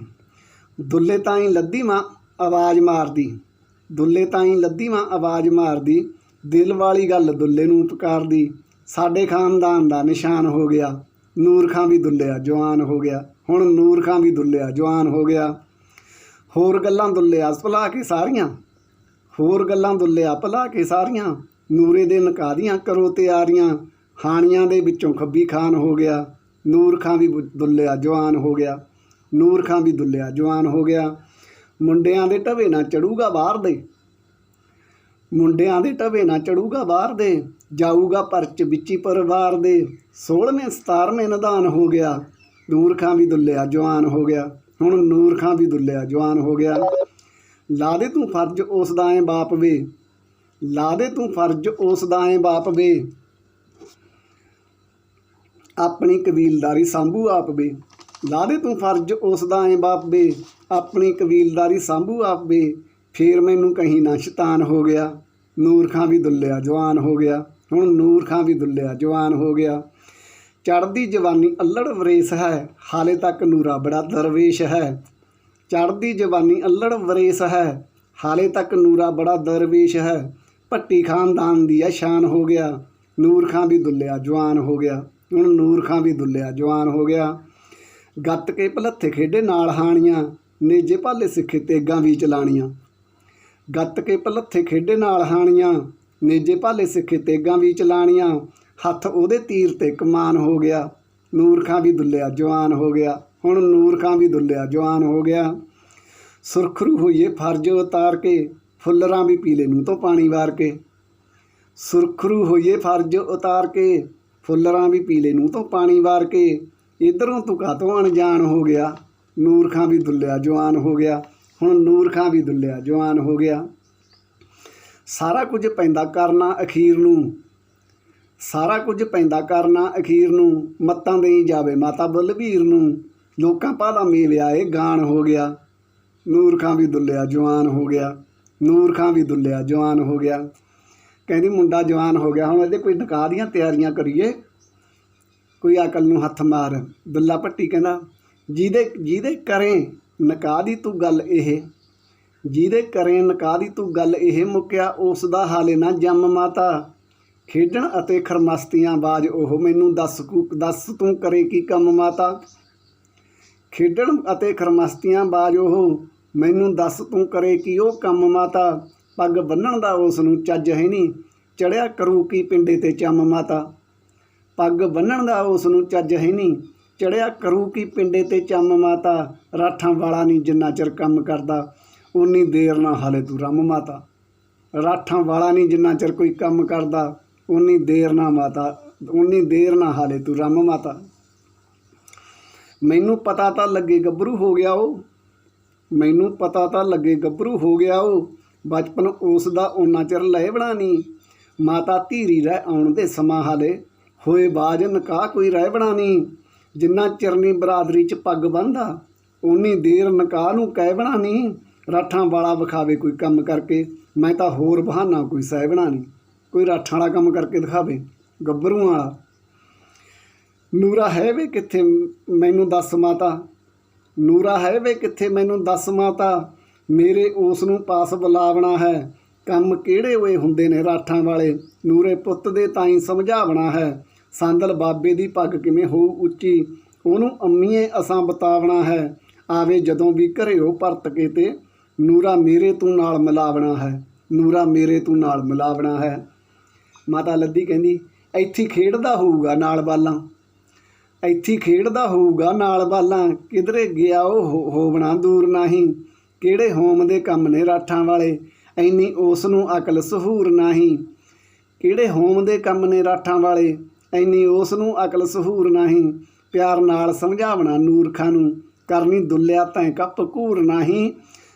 Speaker 1: ਦੁੱਲੇ ਤਾਂ ਹੀ ਲੱਦੀ ਮਾਂ ਆਵਾਜ਼ ਮਾਰਦੀ। ਦੁੱਲੇ ਤਾਂ ਹੀ ਲੱਦੀ ਆਵਾਜ਼ ਮਾਰਦੀ, ਦਿਲ ਵਾਲੀ ਗੱਲ ਦੁੱਲੇ ਨੂੰ ਪੁਕਾਰਦੀ। ਸਾਡੇ ਖਾਨਦਾਨ ਦਾ ਨਿਸ਼ਾਨ ਹੋ ਗਿਆ ਨੂਰ ਖਾਂ ਵੀ ਦੁੱਲਿਆ, ਜਵਾਨ ਹੋ ਗਿਆ। ਹੁਣ ਨੂਰ ਖਾਂ ਵੀ ਦੁੱਲਿਆ, ਜਵਾਨ ਹੋ ਗਿਆ। ਹੋਰ ਗੱਲਾਂ ਦੁੱਲਿਆ ਭੁਲਾ ਕੇ ਸਾਰੀਆਂ। ਹੋਰ ਗੱਲਾਂ ਦੁੱਲਿਆ, ਭੁਲਾ ਕੇ ਸਾਰੀਆਂ। ਨੂਰੇ ਦੇ ਨਕਾਦੀਆਂ ਕਰੋ ਤਿਆਰੀਆਂ। ਹਾਣੀਆਂ ਦੇ ਵਿੱਚੋਂ ਖੱਬੀ ਖਾਨ ਹੋ ਗਿਆ। ਨੂਰ ਖਾਂ ਵੀ ਦੁੱਲਿਆ, ਜਵਾਨ ਹੋ ਗਿਆ। ਨੂਰ ਖਾਂ ਵੀ ਦੁੱਲਿਆ, ਜਵਾਨ ਹੋ ਗਿਆ। ਮੁੰਡਿਆਂ ਦੇ ਢਵੇ ਨਾ ਚੜੂਗਾ ਬਾਹਰ ਦੇ। ਮੁੰਡਿਆਂ ਦੇ ਢਵੇ ਨਾ ਚੜੂਗਾ ਬਾਹਰ ਦੇ, ਜਾਊਗਾ ਪਰਚ ਵਿੱਚੀ ਪਰਿਵਾਰ ਦੇ। 16ਵੇਂ 17ਵੇਂ ਨਿਦਾਨ ਹੋ ਗਿਆ ਨੂਰ ਖਾਂ ਵੀ ਦੁੱਲਿਆ, ਜਵਾਨ ਹੋ ਗਿਆ। ਹੁਣ ਨੂਰ ਖਾਂ ਵੀ ਦੁੱਲਿਆ, ਜਵਾਨ ਹੋ ਗਿਆ। ਲਾ ਦੇ ਤੂੰ ਫਰਜ਼, ਉਸ ਦਾ ਐ ਬਾਪ ਵੇ। ਲਾ ਦੇ ਤੂੰ ਫਰਜ਼, ਉਸ ਦਾ ਐ ਬਾਪ ਵੇ। ਆਪਣੀ ਕਬੀਲਦਾਰੀ ਸੰਭੂ ਆਪ ਵੇ। ਲਾ ਤੂੰ ਫਰਜ਼, ਉਸ ਦਾ ਐ ਬਾਪ ਵੇ। ਆਪਣੀ ਕਬੀਲਦਾਰੀ ਸੰਭੂ ਆਪ ਵੇ। ਫੇਰ ਮੈਨੂੰ ਕਹੀਂ ਨਾ ਸ਼ੈਤਾਨ ਹੋ ਗਿਆ। ਨੂਰ ਖਾਂ ਵੀ ਦੁੱਲਿਆ, ਜਵਾਨ ਹੋ ਗਿਆ। ਹੁਣ ਨੂਰ ਖਾਂ ਵੀ ਦੁੱਲਿਆ, ਜਵਾਨ ਹੋ ਗਿਆ। ਚੜ੍ਹਦੀ ਜਵਾਨੀ ਅੱਲੜ ਵਰੇਸ ਹੈ। ਹਾਲੇ ਤੱਕ ਨੂਰਾ ਬੜਾ ਦਰਵੇਸ਼ ਹੈ। ਚੜ੍ਹਦੀ ਜਵਾਨੀ ਅੱਲੜ ਵਰੇਸ ਹੈ। ਹਾਲੇ ਤੱਕ ਨੂਰਾ ਬੜਾ ਦਰਵੇਸ਼ ਹੈ। ਭੱਟੀ ਖਾਨਦਾਨ ਦੀ ਹੈ ਸ਼ਾਨ ਹੋ ਗਿਆ। ਨੂਰ ਖਾਂ ਵੀ ਦੁੱਲਿਆ, ਜਵਾਨ ਹੋ ਗਿਆ। ਹੁਣ ਨੂਰ ਖਾਂ ਵੀ ਦੁੱਲਿਆ, ਜਵਾਨ ਹੋ ਗਿਆ। ਗੱਤ ਕੇ ਭਲੱਥੇ ਖੇਡੇ ਨਾਲ ਹਾਣੀਆਂ, ਨੇਜੇ ਭਾਲੇ ਸਿੱਖੇ ਤੇਗਾਂ ਵੀ ਚਲਾਣੀਆਂ। ਗੱਤ ਕੇ ਭਲੱਥੇ ਖੇਡੇ ਨਾਲ ਹਾਣੀਆਂ, ਨੇਜੇ ਭਾਲੇ ਸਿੱਖੇ ਤੇਗਾਂ ਵੀ ਚਲਾਣੀਆਂ। ਹੱਥ ਉਹਦੇ ਤੀਰ ਤੇ ਕਮਾਨ ਹੋ ਗਿਆ ਨੂਰ ਖਾਂ ਵੀ ਦੁੱਲਿਆ ਜਵਾਨ ਹੋ ਗਿਆ। ਹੁਣ ਨੂਰ ਖਾਂ ਵੀ ਦੁੱਲਿਆ ਜਵਾਨ ਹੋ ਗਿਆ। ਸੁਰਖਰੂ ਹੋਈਏ ਫਰਜ਼ ਉਤਾਰ ਕੇ, ਫੁੱਲਰਾਂ ਵੀ ਪੀਲੇ ਨੂੰ ਤੋਂ ਪਾਣੀ ਵਾਰ ਕੇ। ਸੁਰਖਰੂ ਹੋਈਏ ਫਰਜ਼ ਉਤਾਰ ਕੇ, ਫੁੱਲਰਾਂ ਵੀ ਪੀਲੇ ਨੂੰ ਤੋਂ ਪਾਣੀ ਵਾਰ ਕੇ। ਇਧਰੋਂ ਤੂੰ ਤੋਂ ਅਣਜਾਣ ਹੋ ਗਿਆ। ਨੂਰ ਖਾਂ ਵੀ ਦੁੱਲਿਆ, ਜਵਾਨ ਹੋ ਗਿਆ। ਹੁਣ ਨੂਰ ਖਾਂ ਵੀ ਦੁੱਲਿਆ, ਜਵਾਨ ਹੋ ਗਿਆ। ਸਾਰਾ ਕੁਝ ਪੈਂਦਾ ਕਰਨਾ ਅਖੀਰ ਨੂੰ। ਸਾਰਾ ਕੁਝ ਪੈਂਦਾ ਕਰਨਾ ਅਖੀਰ ਨੂੰ। ਮੱਤਾਂ ਦੇਈ ਜਾਵੇ ਮਾਤਾ ਬਲਬੀਰ ਨੂੰ। ਲੋਕਾਂ ਭਾਲਾ ਮੇਲ ਆਏ, ਗਾਣ ਹੋ ਗਿਆ। ਨੂਰ ਖਾਂ ਵੀ ਦੁੱਲਿਆ, ਜਵਾਨ ਹੋ ਗਿਆ। ਨੂਰ ਖਾਂ ਵੀ ਦੁੱਲਿਆ, ਜਵਾਨ ਹੋ ਗਿਆ। ਕਹਿੰਦੀ ਮੁੰਡਾ ਜਵਾਨ ਹੋ ਗਿਆ। ਹੁਣ ਇਹਦੇ ਕੋਈ ਨਿਕਾਹ ਦੀਆਂ ਤਿਆਰੀਆਂ ਕਰੀਏ। ਕੋਈ ਅਕਲ ਨੂੰ ਹੱਥ ਮਾਰ ਦੁੱਲਾ ਭੱਟੀ ਕਹਿੰਦਾ, ਜਿਹਦੇ ਜਿਹਦੇ ਕਰੇ ਨਿਕਾਹ ਦੀ ਤੂੰ ਗੱਲ ਇਹ, ਜਿਹਦੇ ਕਰੇ ਨਿਕਾਹ ਦੀ ਤੂੰ ਗੱਲ ਇਹ ਮੁੱਕਿਆ, ਉਸ ਦਾ ਹਾਲੇ ਨਾ ਜੰਮ ਮਾਤਾ। ਖੇਡਣ ਅਤੇ ਖਰਮਸਤੀਆਂ ਬਾਜ ਉਹ ਮੈਨੂੰ ਦੱਸ ਕੂ, ਦੱਸ ਤੂੰ ਕਰੇ ਕੀ ਕੰਮ ਮਾਤਾ? ਖੇਡਣ ਅਤੇ ਖਰਮਸਤੀਆਂ ਬਾਜ ਉਹ, ਮੈਨੂੰ ਦੱਸ ਤੂੰ ਕਰੇ ਕੀ ਉਹ ਕੰਮ ਮਾਤਾ? ਪੱਗ ਬੰਨਣ ਦਾ ਉਸ ਨੂੰ ਚੱਜ ਹੈ ਨਹੀਂ ਚੜਿਆ ਕਰੂ ਕੀ ਪਿੰਡੇ ਤੇ ਚੰਮ ਮਾਤਾ? ਪੱਗ ਬੰਨਣ ਦਾ ਉਸ ਨੂੰ ਚੱਜ ਹੈ ਨਹੀਂ। ਚੜਿਆ ਕਰੂ ਕੀ ਪਿੰਡੇ ਤੇ ਚੰਮ ਮਾਤਾ, ਰਾਠਾਂ ਵਾਲਾ ਨਹੀਂ ਜਿੰਨਾ ਚਿਰ ਕੰਮ ਕਰਦਾ ਉਨੀ ਦੇਰ ਨਾ ਹਾਲੇ ਤੂੰ ਰਮ ਮਾਤਾ। ਰਾਠਾਂ ਵਾਲਾ ਨਹੀਂ ਜਿੰਨਾ ਚਿਰ ਕੋਈ ਕੰਮ ਕਰਦਾ ਉਨੀ ਦੇਰ ਨਾ ਮਾਤਾ ਉਨੀ ਦੇਰ ਨਾ ਹਾਲੇ ਤੂੰ ਰਮ ਮਾਤਾ। ਮੈਨੂੰ ਪਤਾ ਤਾਂ ਲੱਗੇ ਗੱਭਰੂ ਹੋ ਗਿਆ ਉਹ। ਮੈਨੂੰ ਪਤਾ ਤਾਂ ਲੱਗੇ ਗੱਭਰੂ ਹੋ ਗਿਆ ਉਹ। ਬਚਪਨ ਉਸ ਦਾ ਓਨਾ ਚਿਰ ਲੈ ਬਣਾਣੀ ਮਾਤਾ ਧੀਰੀ ਰਹਿ ਆਉਣ ਦੇ ਸਮਾਂ ਹਾਲੇ। ਹੋਏ ਬਾਜ ਨਿਕਾਹ ਕੋਈ ਰਹਿ ਬਣਾਣੀ ਜਿੰਨਾ ਚਿਰਨੀ ਬਰਾਦਰੀ ਚ ਪੱਗ ਬੰਨਦਾ ਉਨੀ ਦੇਰ ਨਿਕਾਹ ਨੂੰ ਕਹਿ ਬਣਾਣੀ ਰਾਠਾਂ ਵਾਲਾ ਵਿਖਾਵੇ ਕੋਈ ਕੰਮ ਕਰਕੇ, ਮੈਂ ਤਾਂ ਹੋਰ ਬਹਾਨਾ ਕੋਈ ਸਹਿ ਬਣਾਣੀ ਕੋਈ ਰਾਠਾਂ ਵਾਲਾ ਕੰਮ ਕਰਕੇ ਦਿਖਾਵੇ, ਗੱਭਰੂਆਂ ਵਾਲਾ। ਨੂਰਾ ਹੈ ਵੇ ਕਿੱਥੇ ਮੈਨੂੰ ਦੱਸ ਮਾਤਾ? ਨੂਰਾ ਹੈ ਵੇ ਕਿੱਥੇ ਮੈਨੂੰ ਦੱਸ ਮਾਤਾ? ਮੇਰੇ ਉਸ ਨੂੰ ਪਾਸ ਬੁਲਾਵਣਾ ਹੈ। ਕੰਮ ਕਿਹੜੇ ਹੋਏ ਹੁੰਦੇ ਨੇ ਰਾਠਾਂ ਵਾਲੇ? ਨੂਰੇ ਪੁੱਤ ਦੇ ਤਾਈਂ ਸਮਝਾਵਣਾ ਹੈ। ਸੰਦਲ ਬਾਬੇ ਦੀ ਪੱਗ ਕਿਵੇਂ ਹੋਊ ਉੱਚੀ? ਉਹਨੂੰ ਅੰਮੀਏ ਅਸਾਂ ਬਤਾਵਣਾ ਹੈ। ਆਵੇ ਜਦੋਂ ਵੀ ਘਰੇ ਉਹ ਪਰਤ ਕੇ ਤੇ ਨੂਰਾ ਮੇਰੇ ਤੂੰ ਨਾਲ ਮਿਲਾਵਣਾ ਹੈ। ਨੂਰਾ ਮੇਰੇ ਤੂੰ ਨਾਲ ਮਿਲਾਵਣਾ ਹੈ। ਮਾਤਾ ਲੱਦੀ ਕਹਿੰਦੀ, ਇੱਥੇ ਖੇਡਦਾ ਹੋਊਗਾ ਨਾਲ ਬਾਲਾਂ। ਇੱਥੇ ਖੇਡਦਾ ਹੋਊਗਾ ਨਾਲ ਬਾਲਾਂ। ਕਿਧਰੇ ਗਿਆ ਉਹ ਹੋ- ਹੋਵਣਾ ਦੂਰ ਨਹੀਂ। ਕਿਹੜੇ ਹੋਮ ਦੇ ਕੰਮ ਨੇ ਰਾਠਾਂ ਵਾਲੇ? ਐਨੀ ਉਸ ਨੂੰ ਅਕਲ ਸਹੂਰ ਨਹੀਂ। ਕਿਹੜੇ ਹੋਮ ਦੇ ਕੰਮ ਨੇ ਰਾਠਾਂ ਵਾਲੇ? ਐਨੀ ਉਸ ਨੂੰ ਅਕਲ ਸਹੂਰ ਨਹੀਂ, ਪਿਆਰ ਨਾਲ ਸਮਝਾਵਣਾ ਨੂਰਖਾਂ ਨੂੰ, ਕਰਨੀ ਦੁੱਲਿਆ ਤੈਂ ਕੱਪ ਘੂਰ ਨਹੀਂ।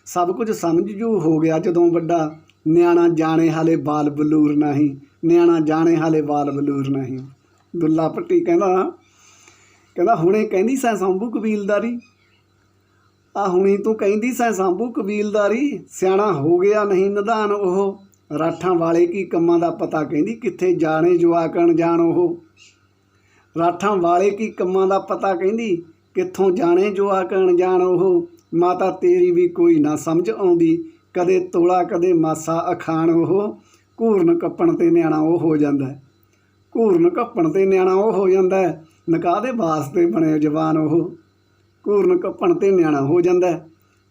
Speaker 1: ਸਭ ਕੁਝ ਸਮਝ ਜੂ ਹੋ ਗਿਆ ਜਦੋਂ ਵੱਡਾ, ਨਿਆਣਾ ਜਾਣੇ ਹਾਲੇ ਬਾਲ ਬਲੂਰ ਨਹੀਂ, ਨਿਆਣਾ ਜਾਣੇ ਹਾਲੇ ਬਾਲ ਬਲੂਰ ਨਹੀਂ। ਦੁੱਲਾ ਭੱਟੀ ਕਹਿੰਦਾ ਕਹਿੰਦਾ ਹੁਣੇ ਕਹਿੰਦੀ ਸੈਂ ਸੰਭੂ ਕਬੀਲਦਾਰੀ? ਆ ਹੁਣੀ ਤੂੰ ਕਹਿੰਦੀ ਸੈਂ ਸੰਭੂ ਕਬੀਲਦਾਰੀ? ਸਿਆਣਾ ਹੋ ਗਿਆ ਨਹੀਂ ਨਿਧਾਨ ਉਹ। ਰਾਠਾਂ ਵਾਲੇ ਕੀ ਕੰਮਾਂ ਦਾ ਪਤਾ ਕਹਿੰਦੀ, ਕਿੱਥੇ ਜਾਣੇ ਜਵਾਕਣ ਜਾਣ ਉਹ। ਰਾਠਾਂ ਵਾਲੇ ਕੀ ਕੰਮਾਂ ਦਾ ਪਤਾ ਕਹਿੰਦੀ, ਕਿੱਥੋਂ ਜਾਣੇ ਜਵਾਕਣ ਜਾਣ ਉਹ। ਮਾਤਾ ਤੇਰੀ ਵੀ ਕੋਈ ਨਾ ਸਮਝ ਆਉਂਦੀ, ਕਦੇ ਤੋਲਾ, ਕਦੇ ਮਾਸਾ ਅਖਾਣ ਉਹ। ਘੂਰਨ ਕੱਪਣ ਤੇ ਨਿਆਣਾ ਉਹ ਹੋ ਜਾਂਦਾ ਹੈ। ਘੂਰਨ ਕੱਪਣ ਤੇ ਨਿਆਣਾ ਉਹ ਹੋ ਜਾਂਦਾ ਹੈ। ਨਿਕਾਹ ਦੇ ਵਾਸਤੇ ਬਣੇ ਜਵਾਨ ਉਹ। ਘੂਰਨ ਕੱਪਣ ਤੇ ਨਿਆਣਾ ਹੋ ਜਾਂਦਾ ਹੈ।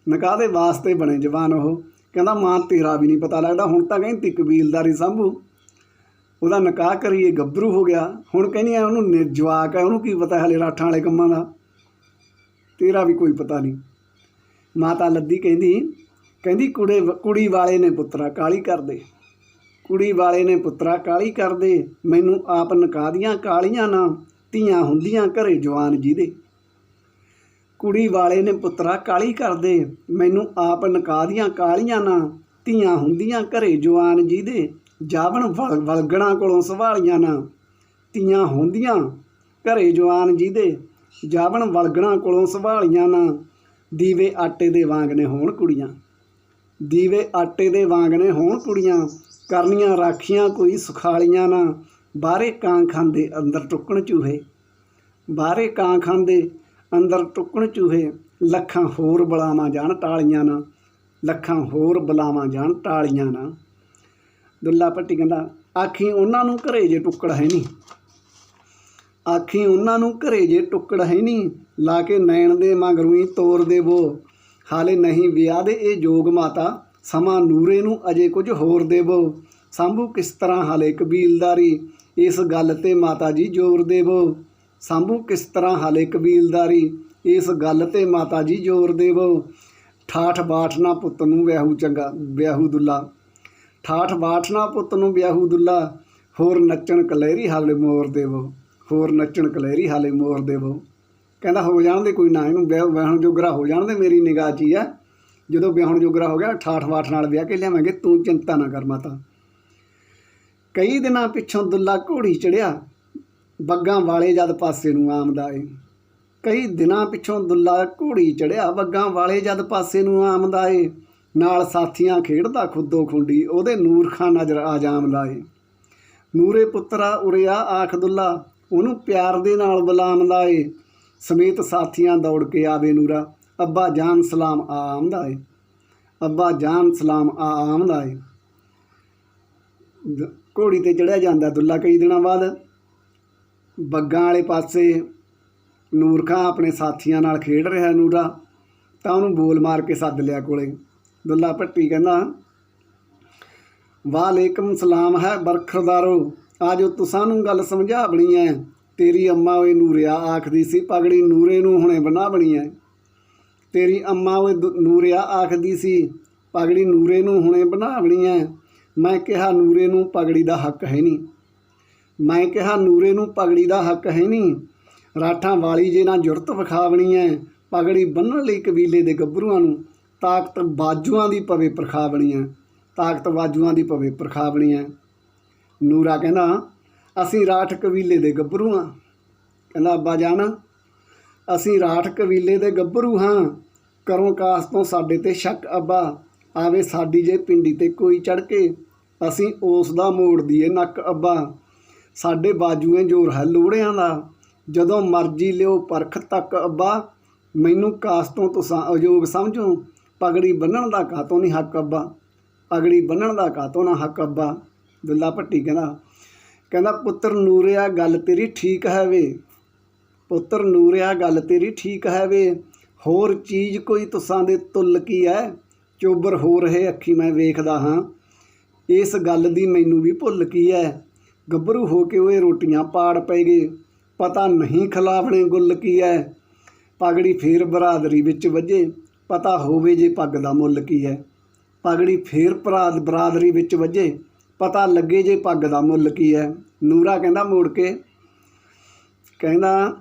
Speaker 1: ਨਿਕਾਹ ਦੇ ਵਾਸਤੇ ਬਣੇ ਜਵਾਨ ਉਹ। ਕਹਿੰਦਾ ਮਾਂ ਤੇਰਾ ਵੀ ਨਹੀਂ ਪਤਾ ਲੱਗਦਾ, ਹੁਣ ਤਾਂ ਕਹਿੰਦੀ ਕਬੀਲਦਾਰੀ ਸੰਭੂ। ਉਹਦਾ ਨਿਕਾਹ ਕਰੀਏ, ਗੱਭਰੂ ਹੋ ਗਿਆ। ਹੁਣ ਕਹਿੰਦੀ ਐ ਉਹਨੂੰ ਨਿ- ਜਵਾਕ ਹੈ ਉਹਨੂੰ ਕੀ ਪਤਾ ਹਲੇ ਰਾਠਾਂ ਵਾਲੇ ਕੰਮਾਂ ਦਾ। ਤੇਰਾ ਵੀ ਕੋਈ ਪਤਾ ਨਹੀਂ। ਮਾਤਾ ਲੱਦੀ ਕਹਿੰਦੀ ਕਹਿੰਦੀ ਕੁੜੇ ਕੁੜੀ ਵਾਲੇ ਨੇ ਪੁੱਤਰਾ ਕਾਲੀ ਕਰਦੇ। ਕੁੜੀ ਵਾਲੇ ਨੇ ਪੁੱਤਰਾ ਕਾਲੀ ਕਰਦੇ। ਮੈਨੂੰ ਆਪ ਨਕਾ ਦੀਆਂ ਕਾਲੀਆਂ ਨਾ, ਧੀਆਂ ਹੁੰਦੀਆਂ ਘਰੇ ਜਵਾਨ ਜਿਹਦੇ। ਕੁੜੀ ਵਾਲੇ ਨੇ ਪੁੱਤਰਾ ਕਾਲੀ ਕਰਦੇ। ਮੈਨੂੰ ਆਪ ਨਕਾਦੀਆਂ ਕਾਲੀਆਂ ਨਾ ਧੀਆਂ ਹੁੰਦੀਆਂ ਘਰੇ ਜਵਾਨ ਜਿਹਦੇ ਜਾਵਣ ਵਲ- ਵਲਗਣਾ ਕੋਲੋਂ ਸਵਾਲੀਆਂ ਨਾ ਧੀਆਂ ਹੁੰਦੀਆਂ ਘਰੇ ਜਵਾਨ ਜਿਹਦੇ ਜਾਵਣ ਵਲਗਣਾ ਕੋਲੋਂ ਸਵਾਲੀਆਂ ਨਾ ਦੀਵੇ ਆਟੇ ਦੇ ਵਾਂਗ ਨੇ ਹੋਣ ਕੁੜੀਆਂ। ਦੀਵੇ ਆਟੇ ਦੇ ਵਾਂਗ ਨੇ ਹੋਣ ਕੁੜੀਆਂ। ਕਰਨੀਆਂ ਰਾਖੀਆਂ ਕੋਈ ਸੁਖਾਲੀਆਂ ਨਾ ਬਾਹਰੇ ਕਾਂ ਖਾਂਦੇ ਅੰਦਰ ਟੁੱਕਣ ਚੂਹੇ। ਬਾਹਰੇ ਕਾਂ ਖਾਂਦੇ ਅੰਦਰ ਟੁੱਕਣ ਚੂਹੇ, ਲੱਖਾਂ ਹੋਰ ਬਲਾਵਾਂ ਜਾਣ ਟਾਲੀਆਂ ਨਾ, ਲੱਖਾਂ ਹੋਰ ਬਲਾਵਾਂ ਜਾਣ ਟਾਲੀਆਂ ਨਾ। ਦੁੱਲਾ ਭੱਟੀ ਕਹਿੰਦਾ, ਆਖੀ ਉਹਨਾਂ ਨੂੰ ਘਰੇ ਜੇ ਟੁੱਕੜ ਹੈ ਨਹੀਂ। ਆਖੀ ਉਹਨਾਂ ਨੂੰ ਘਰੇ ਜੇ ਟੁੱਕੜ ਹੈ ਨਹੀਂ, ਲਾ ਕੇ ਨੈਣ ਦੇ ਮਗਰੂਈ ਤੋਰ ਦੇਵੋ। ਹਾਲੇ ਨਹੀਂ ਵਿਆਹ ਦੇ ਇਹ ਜੋਗ ਮਾਤਾ, ਸਮਾਂ ਨੂਰੇ ਨੂੰ ਅਜੇ ਕੁਝ ਹੋਰ ਦੇਵੋ। ਸੰਭੂ ਕਿਸ ਤਰ੍ਹਾਂ ਹਾਲੇ ਕਬੀਲਦਾਰੀ ਇਸ ਗੱਲ ਤੇ ਮਾਤਾ ਜੀ ਜ਼ੋਰ ਦੇਵੋ। ਸੰਭੂ ਕਿਸ ਤਰ੍ਹਾਂ ਹਾਲੇ ਕਬੀਲਦਾਰੀ ਇਸ ਗੱਲ ਤੇ ਮਾਤਾ ਜੀ ਜ਼ੋਰ ਦੇਵੋ। ਠਾਠ ਬਾਠ ਨਾ ਪੁੱਤ ਨੂੰ ਵਿਆਹੂ ਚੰਗਾ, ਵਿਆਹੂ ਦੁੱਲਾ। ਠਾਠ ਬਾਠ ਨਾ ਪੁੱਤ ਨੂੰ ਵਿਆਹੂ ਦੁੱਲਾ, ਹੋਰ ਨੱਚਣ ਕਲਹਿਰੀ ਹਾਲੇ ਮੋਰ ਦੇਵੋ। ਹੋਰ ਨੱਚਣ ਕਲਹਿਰੀ ਹਾਲੇ ਮੋਰ ਦੇਵੋ। ਕਹਿੰਦਾ, ਹੋ ਜਾਣ ਦੇ ਕੋਈ ਨਾ, ਇਹਨੂੰ ਵਿਆਹ, ਵਿਆਹਣ ਜੋਗਰਾ ਹੋ ਜਾਣ ਦੇ, ਮੇਰੀ ਨਿਗਾਹ 'ਚ ਹੀ ਆ। ਜਦੋਂ ਵਿਆਹਣ ਜੋਗਰਾ ਹੋ ਗਿਆ, ਠਾਠ ਬਾਠ ਨਾਲ ਵਿਆਹ ਕੇ ਲਿਆਵਾਂਗੇ, ਤੂੰ ਚਿੰਤਾ ਨਾ ਕਰ ਮਾਤਾ। ਕਈ ਦਿਨਾਂ ਪਿੱਛੋਂ ਦੁੱਲਾ ਘੋੜੀ ਚੜਿਆ ਬੱਗਾਂ ਵਾਲੇ ਜਦ ਪਾਸੇ ਨੂੰ ਆਮਦਾ ਏ ਕਈ ਦਿਨਾਂ ਪਿੱਛੋਂ ਦੁੱਲਾ ਘੋੜੀ ਚੜਿਆ, ਬੱਗਾਂ ਵਾਲੇ ਜਦ ਪਾਸੇ ਨੂੰ ਆਮਦਾ ਏ ਨਾਲ ਸਾਥੀਆਂ ਖੇਡਦਾ ਖੁੱਦੋ ਖੁੰਡੀ, ਉਹਦੇ ਨੂਰ ਖਾਂ ਨਜ਼ਰ ਆ ਜਾਮਦਾ ਏ ਨੂਰੇ ਪੁੱਤਰਾ ਉਰਿਆ ਆਖ ਦੁੱਲਾ, ਉਹਨੂੰ ਪਿਆਰ ਦੇ ਨਾਲ ਬੁਲਾਉਂਦਾ ਏ ਸਮੇਤ ਸਾਥੀਆਂ ਦੌੜ ਕੇ ਆਵੇ ਨੂਰਾ, ਅੱਬਾ ਜਾਨ ਸਲਾਮ ਆ ਆਮਦਾ ਏ ਅੱਬਾ ਜਾਨ ਸਲਾਮ ਆ ਆਮਦਾ ਏ ਘੋੜੀ ਤੇ ਚੜਿਆ ਜਾਂਦਾ ਦੁੱਲਾ ਕਈ ਦਿਨਾਂ ਬਾਅਦ। ਬੱਗਾਂ ਵਾਲੇ ਪਾਸੇ ਨੂਰ ਖਾਂ ਆਪਣੇ ਸਾਥੀਆਂ ਨਾਲ ਖੇਡ ਰਿਹਾ ਨੂਰਾ, ਤਾਂ ਉਹਨੂੰ ਬੋਲ ਮਾਰ ਕੇ ਸੱਦ ਲਿਆ ਕੋਲੇ। ਦੁੱਲਾ ਭੱਟੀ ਕਹਿੰਦਾ, ਵਾਲੇਕਮ ਸਲਾਮ ਹੈ ਬਰਖਰਦਾਰੋ, ਆਜੋ ਤੁਸਾਂ ਨੂੰ ਗੱਲ ਸਮਝਾਵਣੀ ਐ। ਤੇਰੀ ਅੰਮਾ ਓਏ ਨੂਰਿਆ ਆਖਦੀ ਸੀ, ਪਗੜੀ ਨੂਰੇ ਨੂੰ ਹੁਣੇ ਬਣਾ ਬਣੀ ਐ। ਤੇਰੀ ਅੰਮਾ ਓਏ ਦੁ- ਨੂਰਿਆ ਆਖਦੀ ਸੀ, ਪਗੜੀ ਨੂਰੇ ਨੂੰ ਹੁਣੇ ਬਣਾ ਬਣੀ ਐ। ਮੈਂ ਕਿਹਾ ਨੂਰੇ ਨੂੰ ਪਗੜੀ ਦਾ ਹੱਕ ਹੈ ਨਹੀਂ ਮੈਂ ਕਿਹਾ, ਨੂਰੇ ਨੂੰ ਪਗੜੀ ਦਾ ਹੱਕ ਹੈ ਨਹੀਂ। ਰਾਠਾਂ ਵਾਲੀ ਜੇ ਨਾ ਜੁਰਤ ਵਿਖਾਵਣੀ ਐ, ਪਗੜੀ ਬੰਨਣ ਲਈ ਕਬੀਲੇ ਦੇ ਗੱਭਰੂਆਂ ਨੂੰ ਤਾਕਤ ਬਾਜੂਆਂ ਦੀ ਪਵੇ ਪ੍ਰਖਾਵਣੀ ਐ, ਤਾਕਤ ਬਾਜੂਆਂ ਦੀ ਪਵੇ ਪ੍ਰਖਾਵਣੀ ਐ। ਨੂਰਾ ਕਹਿੰਦਾ, ਅਸੀਂ ਰਾਠ ਕਬੀਲੇ ਦੇ ਗੱਭਰੂ ਹਾਂ। ਕਹਿੰਦਾ, ਅੱਬਾ ਜਾਨ, ਅਸੀਂ ਰਾਠ ਕਬੀਲੇ ਦੇ ਗੱਭਰੂ ਹਾਂ। ਕਰੋ ਕਾਸ ਤੋਂ ਸਾਡੇ ਤੇ ਸ਼ੱਕ, ਅੱਬਾ। ਆਵੇ ਸਾਡੀ ਜੇ ਪਿੰਡੀ ਤੇ ਕੋਈ ਚੜ ਕੇ, ਅਸੀਂ ਉਸ ਦਾ ਮੋੜ ਦੀਏ ਨੱਕ, ਅੱਬਾ। ਸਾਡੇ ਬਾਜੂਏ ਜੋਰ ਹੈ ਲੋੜਿਆਂ ਦਾ। ਜਦੋਂ ਮਰਜ਼ੀ ਲਿਓ ਪਰਖ ਤੱਕ ਅੱਬਾ। ਮੈਨੂੰ ਕਾਸ ਤੋਂ ਤੁਸੀਂ ਅਯੋਗ ਸਮਝੋ। ਪਗੜੀ ਬੰਨਣ ਦਾ ਕਾਤੋਂ ਨਹੀਂ ਹੱਕ ਅੱਬਾ। ਪਗੜੀ ਬੰਨਣ ਦਾ ਕਾਤੋਂ ਨਾ ਹੱਕ ਅੱਬਾ। ਦੁੱਲਾ ਭੱਟੀ ਕਹਿੰਦਾ ਕਹਿੰਦਾ, ਪੁੱਤਰ ਨੂਰਿਆ, ਗੱਲ ਤੇਰੀ ਠੀਕ ਹੈ ਵੇ ਪੁੱਤਰ ਨੂਰਿਆ, ਗੱਲ ਤੇਰੀ ਠੀਕ ਹੈ ਵੇ ਹੋਰ ਚੀਜ਼ ਕੋਈ ਤੁਸਾਂ ਦੇ ਤੁੱਲ ਕੀ ਹੈ ਚੋਬਰ ਹੋ ਰਹੇ ਅੱਖੀ ਮੈਂ ਵੇਖਦਾ ਹਾਂ। ਇਸ ਗੱਲ ਦੀ ਮੈਨੂੰ ਵੀ ਭੁੱਲ ਕੀ ਹੈ ਗੱਭਰੂ ਹੋ ਕੇ ਓਏ ਰੋਟੀਆਂ ਪਾੜ ਪੈ ਗਏ। ਪਤਾ ਨਹੀਂ ਖਲਾਵਣੇ ਗੁੱਲ ਕੀ ਹੈ ਪਗੜੀ ਫੇਰ ਬਰਾਦਰੀ ਵਿੱਚ ਵੱਜੇ। ਪਤਾ ਹੋਵੇ ਜੇ ਪੱਗ ਦਾ ਮੁੱਲ ਕੀ ਹੈ ਪਗੜੀ ਫੇਰ ਬਰਾਦ ਬਰਾਦਰੀ ਵਿੱਚ ਵੱਜੇ। ਪਤਾ ਲੱਗੇ ਜੇ ਪੱਗ ਦਾ ਮੁੱਲ ਕੀ ਹੈ ਨੂਰਾ ਕਹਿੰਦਾ, ਮੋੜ ਕੇ। ਕਹਿੰਦਾ,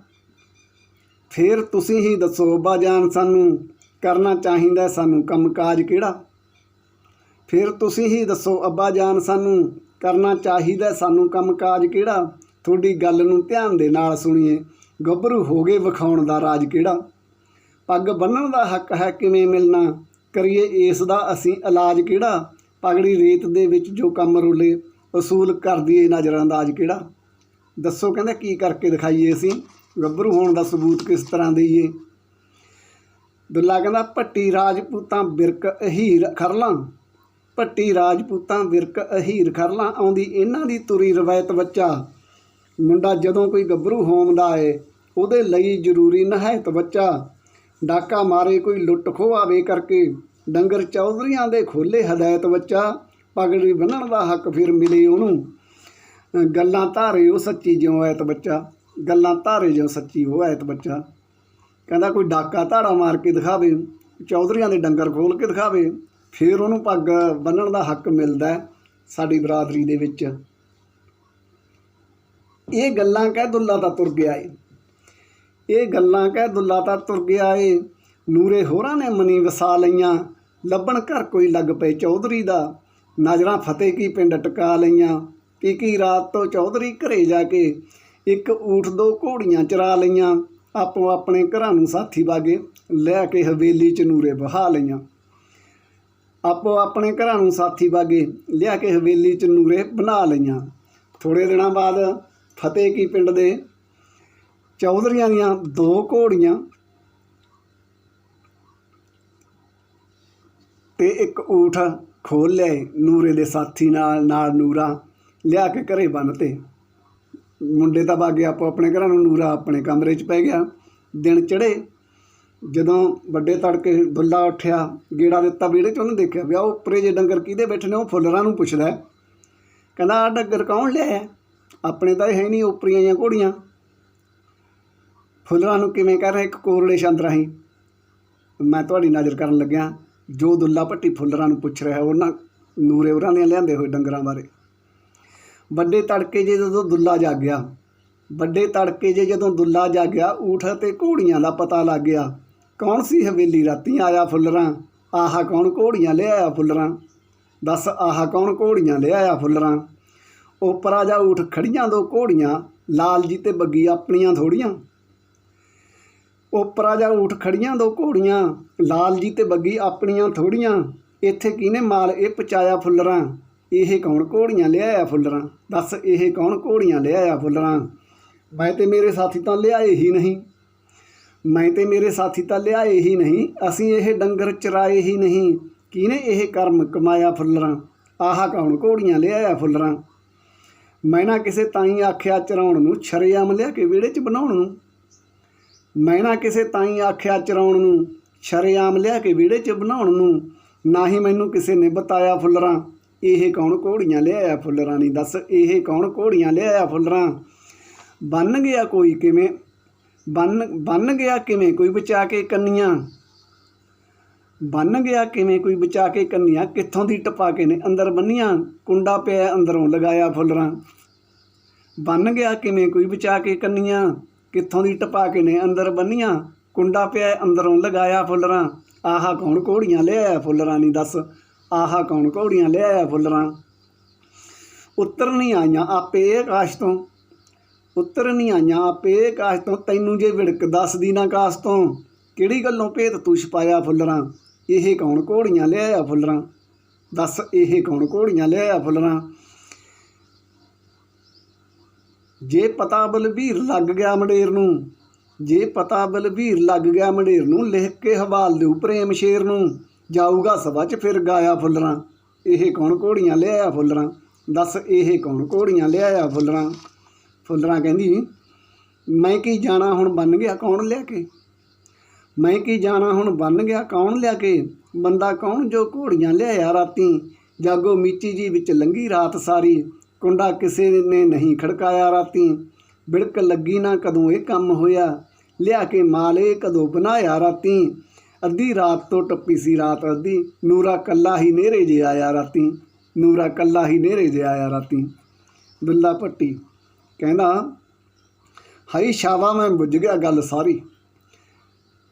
Speaker 1: ਫੇਰ ਤੁਸੀਂ ਹੀ ਦੱਸੋ ਅੱਬਾ ਜਾਨ ਸਾਨੂੰ, ਕਰਨਾ ਚਾਹੀਦਾ ਸਾਨੂੰ ਕੰਮਕਾਜ ਕਿਹੜਾ? ਫਿਰ ਤੁਸੀਂ ਹੀ ਦੱਸੋ, ਅੱਬਾ ਜਾਨ ਸਾਨੂੰ ਕਰਨਾ ਚਾਹੀਦਾ ਸਾਨੂੰ ਕੰਮਕਾਜ ਕਿਹੜਾ? ਤੁਹਾਡੀ ਗੱਲ ਨੂੰ ਧਿਆਨ ਦੇ ਨਾਲ ਸੁਣੀਏ। ਗੱਭਰੂ ਹੋ ਗਏ ਵਿਖਾਉਣ ਦਾ ਰਾਜ ਕਿਹੜਾ? ਪੱਗ ਬੰਨਣ ਦਾ ਹੱਕ ਹੈ ਕਿਵੇਂ ਮਿਲਣਾ? ਕਰੀਏ ਇਸ ਦਾ ਅਸੀਂ ਇਲਾਜ ਕਿਹੜਾ? ਪਗੜੀ ਰੇਤ ਦੇ ਵਿੱਚ ਜੋ ਕੰਮ ਰੋਲੇ ਅਸੂਲ ਕਰਦੀ ਏ ਨਜ਼ਰਅੰਦਾਜ਼ ਕਿਹੜਾ? ਦੱਸੋ ਕਹਿੰਦਾ ਕੀ ਕਰਕੇ ਦਿਖਾਈਏ ਅਸੀਂ? ਗੱਭਰੂ ਹੋਣ ਦਾ ਸਬੂਤ ਕਿਸ ਤਰ੍ਹਾਂ ਦੇਈਏ? ਦੁੱਲਾ ਕਹਿੰਦਾ, ਭੱਟੀ ਰਾਜਪੂਤਾਂ ਬਿਰਕ ਅਹੀਰ ਖਰਲਾਂ। ਭੱਟੀ ਰਾਜਪੂਤਾਂ ਵਿਰਕ ਅਹੀਰ ਖਰਲਾਂ ਆਉਂਦੀ ਇਹਨਾਂ ਦੀ ਤੁਰੀ ਰਵਾਇਤ ਬੱਚਾ। ਮੁੰਡਾ ਜਦੋਂ ਕੋਈ ਗੱਭਰੂ ਹੋਮਦਾ ਏ, ਉਹਦੇ ਲਈ ਜ਼ਰੂਰੀ ਨਹਾਇਤ ਬੱਚਾ। ਡਾਕਾ ਮਾਰੇ ਕੋਈ ਲੁੱਟ ਖੋਹਾਵੇ ਕਰਕੇ, ਡੰਗਰ ਚੌਧਰੀਆਂ ਦੇ ਖੋਲੇ ਹਦਾਇਤ ਬੱਚਾ। ਪਗੜੀ ਬੰਨਣ ਦਾ ਹੱਕ ਫਿਰ ਮਿਲੇ ਉਹਨੂੰ। ਗੱਲਾਂ ਧਾਰੇ ਉਹ ਸੱਚੀ ਜਿਉਂ ਐਤ ਬੱਚਾ। ਗੱਲਾਂ ਧਾਰੇ ਜਿਉਂ ਸੱਚੀ ਉਹ ਐਤ ਬੱਚਾ। ਕਹਿੰਦਾ ਕੋਈ ਡਾਕਾ ਧਾੜਾ ਮਾਰ ਕੇ ਦਿਖਾਵੇ, ਚੌਧਰੀਆਂ ਦੇ ਡੰਗਰ ਖੋਲ ਕੇ ਦਿਖਾਵੇ। ਫਿਰ ਉਹਨੂੰ ਪੱਗ ਬੰਨਣ ਦਾ ਹੱਕ ਮਿਲਦਾ ਸਾਡੀ ਬਰਾਦਰੀ ਦੇ ਵਿੱਚ। ਇਹ ਗੱਲਾਂ ਕਹਿ ਦੁੱਲਾ ਤਾਂ ਤੁਰ ਗਿਆ ਏ। ਇਹ ਗੱਲਾਂ ਕਹਿ ਦੁੱਲਾ ਤਾਂ ਤੁਰ ਗਿਆ ਏ। ਨੂਰੇ ਹੋਰਾਂ ਨੇ ਮਨੀ ਵਸਾ ਲਈਆਂ। ਲੱਭਣ ਘਰ ਕੋਈ ਲੱਗ ਪਏ ਚੌਧਰੀ ਦਾ। ਨਜ਼ਰਾਂ ਫਤਿਹ ਕੀ ਪਿੰਡ ਟਕਾ ਲਈਆਂ। ਟਿਕੀ ਰਾਤ ਤੋਂ ਚੌਧਰੀ ਘਰੇ ਜਾ ਕੇ ਇੱਕ ਊਠ ਦੋ ਘੋੜੀਆਂ ਚਰਾ ਲਈਆਂ। ਆਪੋ ਆਪਣੇ ਘਰਾਂ ਨੂੰ ਸਾਥੀ ਬਾਗੇ ਲੈ ਕੇ ਹਵੇਲੀ ਚ ਨੂਰੇ ਬਹਾ ਲਈਆਂ। ਆਪੋ ਆਪਣੇ ਘਰਾਂ ਨੂੰ ਸਾਥੀ ਬਾਗੇ ਲਿਆ ਕੇ ਹਵੇਲੀ ਚ ਨੂਰੇ ਬਣਾ ਲਈਆਂ। ਥੋੜੇ ਦਿਨਾਂ ਬਾਅਦ ਫਤਿਹ ਕੀ ਪਿੰਡ ਦੇ ਚੌਧਰੀਆਂ ਦੀਆਂ ਦੋ ਘੋੜੀਆਂ ਤੇ ਇੱਕ ਊਠ ਖੋਲ ਲਏ ਨੂਰੇ ਦੇ ਸਾਥੀ ਨਾਲ ਨਾਲ ਨੂਰਾ ਲਿਆ ਕੇ ਘਰੇ ਬੰਨ੍ਹਤੇ ਮੁੰਡੇ ਤਾਂ ਬਾਗੇ ਆਪੋ ਆਪਣੇ ਘਰਾਂ ਨੂੰ ਨੂਰਾ ਆਪਣੇ ਕਮਰੇ 'ਚ ਪੈ ਗਿਆ। ਦਿਨ ਚੜੇ ਜਦੋਂ ਵੱਡੇ ਤੜਕੇ ਦੁੱਲਾ ਉੱਠਿਆ, ਗੇੜਾ ਦਿੱਤਾ, ਵਿਹੜੇ 'ਚ ਉਹਨੇ ਦੇਖਿਆ ਵੀ ਆਹ ਉੱਪਰੇ ਜੇ ਡੰਗਰ ਕਿਹਦੇ ਬੈਠੇ ਨੇ, ਉਹ ਫੁੱਲਰਾਂ ਨੂੰ ਪੁੱਛਦਾ ਕਹਿੰਦਾ, ਆਹ ਡੰਗਰ ਕੌਣ ਲਿਆਇਆ ਆਪਣੇ ਤਾਂ ਇਹ ਹੈ ਨਹੀਂ ਉੱਪਰੀਆਂ ਜਾਂ ਘੋੜੀਆਂ। ਫੁੱਲਰਾਂ ਨੂੰ ਕਿਵੇਂ ਕਰ ਰਿਹਾ, ਇੱਕ ਕੋਰੜੇ ਛੰਦ ਰਾਹੀਂ। ਮੈਂ ਤੁਹਾਡੀ ਨਜ਼ਰ ਕਰਨ ਲੱਗਿਆ, ਜੋ ਦੁੱਲਾ ਭੱਟੀ ਫੁੱਲਰਾਂ ਨੂੰ ਪੁੱਛ ਰਿਹਾ, ਉਹਨਾਂ ਨੂਰੇ ਉਹਨਾਂ ਦੀਆਂ ਲਿਆਂਦੇ ਹੋਏ ਡੰਗਰਾਂ ਬਾਰੇ। ਵੱਡੇ ਤੜਕੇ ਜੇ ਜਦੋਂ ਦੁੱਲਾ ਜਾਗਿਆ, ਵੱਡੇ ਤੜਕੇ ਜੇ ਜਦੋਂ ਦੁੱਲਾ ਜਾਗਿਆ, ਊਠ ਅਤੇ ਘੋੜੀਆਂ ਦਾ ਪਤਾ ਲੱਗ ਗਿਆ ਕੌਣ ਸੀ ਹਵੇਲੀ ਰਾਤੀ ਆਇਆ ਫੁੱਲਰਾਂ? ਆਹਾ ਕੌਣ ਘੋੜੀਆਂ ਲਿਆਇਆ ਫੁੱਲਰਾਂ? ਦੱਸ ਆਹਾ ਕੌਣ ਘੋੜੀਆਂ ਲਿਆਇਆ ਫੁੱਲਰਾਂ? ਉਪਰਾ ਜਾ ਊਠ ਖੜੀਆਂ ਦੋ ਘੋੜੀਆਂ, ਲਾਲ ਜੀ ਤੇ ਬੱਗੀ ਆਪਣੀਆਂ ਥੋੜੀਆਂ। ਉਪਰਾ ਜਾ ਊਠ ਖੜੀਆਂ ਦੋ ਘੋੜੀਆਂ, ਲਾਲ ਜੀ ਤੇ ਬੱਗੀ ਆਪਣੀਆਂ ਥੋੜੀਆਂ। ਇੱਥੇ ਕਿਹਨੇ ਮਾਲ ਇਹ ਪਚਾਇਆ ਫੁੱਲਰਾਂ? ਇਹ ਕੌਣ ਘੋੜੀਆਂ ਲਿਆਇਆ ਫੁੱਲਰਾਂ? ਦੱਸ ਇਹ ਕੌਣ ਘੋੜੀਆਂ ਲਿਆਇਆ ਫੁੱਲਰਾਂ? ਮੈਂ ਤੇ ਮੇਰੇ ਸਾਥੀ ਤਾਂ ਲਿਆਏ ਹੀ ਨਹੀਂ। ਮੈਂ ਤੇ ਮੇਰੇ ਸਾਥੀ ਤਾਂ ਲਿਆਏ ਹੀ ਨਹੀਂ, ਅਸੀਂ ਇਹ ਡੰਗਰ ਚਰਾਏ ਹੀ ਨਹੀਂ। ਕਿਹਨੇ ਇਹ ਕਰਮ ਕਮਾਇਆ ਫੁੱਲਰਾਂ? ਆਹਾ ਕੌਣ ਘੋੜੀਆਂ ਲਿਆਇਆ ਫੁੱਲਰਾਂ? ਮੈਂ ਨਾ ਕਿਸੇ ਤਾਈ ਆਖਿਆ ਚਰਾਉਣ ਨੂੰ, ਛਰੇਆਮ ਲਿਆ ਕੇ ਵਿਹੜੇ 'ਚ ਬਣਾਉਣ ਨੂੰ। ਮੈਂ ਨਾ ਕਿਸੇ ਤਾਈ ਆਖਿਆ ਚਰਾਉਣ ਨੂੰ ਸ਼ਰੇਆਮ ਲਿਆ ਕੇ ਵਿਹੜੇ 'ਚ ਬਣਾਉਣ ਨੂੰ। ਨਾ ਹੀ ਮੈਨੂੰ ਕਿਸੇ ਨੇ ਬਤਾਇਆ ਫੁੱਲਰਾਂ। ਇਹ ਕੌਣ ਘੋੜੀਆਂ ਲਿਆਇਆ ਫੁੱਲਰਾਂ ਨਹੀਂ ਦੱਸ, ਇਹ ਕੌਣ ਘੋੜੀਆਂ ਲਿਆਇਆ ਫੁੱਲਰਾਂ? ਬੰਨ ਗਿਆ ਕੋਈ ਕਿਵੇਂ? ਬੰਨ ਬੰਨ ਗਿਆ ਕਿਵੇਂ? ਕੋਈ ਬਚਾ ਕੇ ਕੰਨੀਆਂ? ਬੰਨ ਗਿਆ ਕਿਵੇਂ? ਕੋਈ ਬਚਾ ਕੇ ਕੰਨੀਆਂ? ਕਿੱਥੋਂ ਦੀ ਟਪਾ ਕੇ ਨੇ? ਅੰਦਰ ਬੰਨੀਆਂ? ਕੁੰਡਾ ਪਿਆ ਅੰਦਰੋਂ, ਲਗਾਇਆ ਫੁੱਲਰਾਂ। ਬੰਨ ਗਿਆ ਕਿਵੇਂ? ਕੋਈ ਬਚਾ ਕੇ ਕੰਨੀਆਂ? ਕਿੱਥੋਂ ਦੀ ਟਪਾ ਕੇ ਨੇ? ਅੰਦਰ ਬੰਨੀਆਂ? ਕੁੰਡਾ ਪਿਆ ਅੰਦਰੋਂ, ਲਗਾਇਆ ਫੁੱਲਰਾਂ। ਆਹਾ ਕੌਣ ਘੋੜੀਆਂ ਲਿਆਇਆ ਫੁੱਲਰਾਂ ਨਹੀਂ ਦੱਸ? ਆਹਾ ਕੌਣ ਘੋੜੀਆਂ ਲਿਆਇਆ ਫੁੱਲਰਾਂ? ਉੱਤਰ ਨਹੀਂ ਆਈਆਂ, ਆਪੇ ਆਕਾਸ਼ ਤੋਂ। ਉੱਤਰ ਨਹੀਂ ਆਈਆਂ ਆਪੇ ਇਹ ਤੋਂ ਤੈਨੂੰ ਜੇ ਵਿੜਕ ਦੱਸਦੀ ਨਾ ਆਕਾਸ਼ ਤੋਂ। ਕਿਹੜੀ ਗੱਲੋਂ ਭੇਤ ਤੂੰ ਛਪਾਇਆ ਫੁੱਲਰਾਂ? ਇਹ ਕੌਣ ਘੋੜੀਆਂ ਲਿਆਇਆ ਫੁੱਲਰਾਂ? ਦੱਸ, ਇਹ ਕੌਣ ਘੋੜੀਆਂ ਲਿਆਇਆ ਫੁੱਲਰਾਂ? ਜੇ ਪਤਾ ਬਲਬੀਰ ਲੱਗ ਗਿਆ ਮੰਡੇਰ ਨੂੰ, ਜੇ ਪਤਾ ਬਲਬੀਰ ਲੱਗ ਗਿਆ ਮੰਡੇਰ ਨੂੰ, ਲਿਖ ਕੇ ਹਵਾਲ ਦਿਓ ਪ੍ਰੇਮ ਸ਼ੇਰ ਨੂੰ। ਜਾਊਗਾ ਸਭਾ 'ਚ ਫਿਰ ਗਾਇਆ ਫੁੱਲਰਾਂ। ਇਹ ਕੌਣ ਘੋੜੀਆਂ ਲਿਆਇਆ ਫੁੱਲਰਾਂ? ਦੱਸ, ਇਹ ਕੌਣ ਘੋੜੀਆਂ ਲਿਆਇਆ ਫੁੱਲਰਾਂ? ਫੁੱਲਰਾਂ ਕਹਿੰਦੀ, ਮੈਂ ਕੀ ਜਾਣਾ ਹੁਣ ਬੰਨ ਗਿਆ ਕੌਣ ਲਿਆ ਕੇ? ਮੈਂ ਕੀ ਜਾਣਾ ਹੁਣ ਬਣ ਗਿਆ ਕੌਣ ਲਿਆ ਕੇ? ਬੰਦਾ ਕੌਣ ਜੋ ਘੋੜੀਆਂ ਲਿਆਇਆ ਰਾਤੀ? ਜਾਗੋ ਮੀਚੀ ਜੀ ਵਿੱਚ ਲੰਗੀ ਰਾਤ ਸਾਰੀ, ਕੁੰਡਾ ਕਿਸੇ ਨੇ ਨਹੀਂ ਖੜਕਾਇਆ ਰਾਤੀ। ਬਿੜਕ ਲੱਗੀ ਨਾ ਕਦੋਂ ਇਹ ਕੰਮ ਹੋਇਆ? ਲਿਆ ਕੇ ਮਾਲ ਇਹ ਕਦੋਂ ਬਣਾਇਆ ਰਾਤੀ? ਅੱਧੀ ਰਾਤ ਤੋਂ ਟੱਪੀ ਸੀ ਰਾਤ ਅੱਧੀ, ਨੂਰਾ ਕੱਲਾ ਹੀ ਨੇਰੇ ਜੇ ਆਇਆ ਰਾਤੀ। ਨੂਰਾ ਕੱਲਾ ਹੀ ਨੇਰੇ ਜੇ ਆਇਆ ਰਾਤੀ। ਬਿੱਲਾ ਪੱਟੀ ਕਹਿੰਦਾ, ਹਈ ਸ਼ਾਵਾ ਮੈਂ ਬੁੱਝ ਗਿਆ ਗੱਲ ਸਾਰੀ।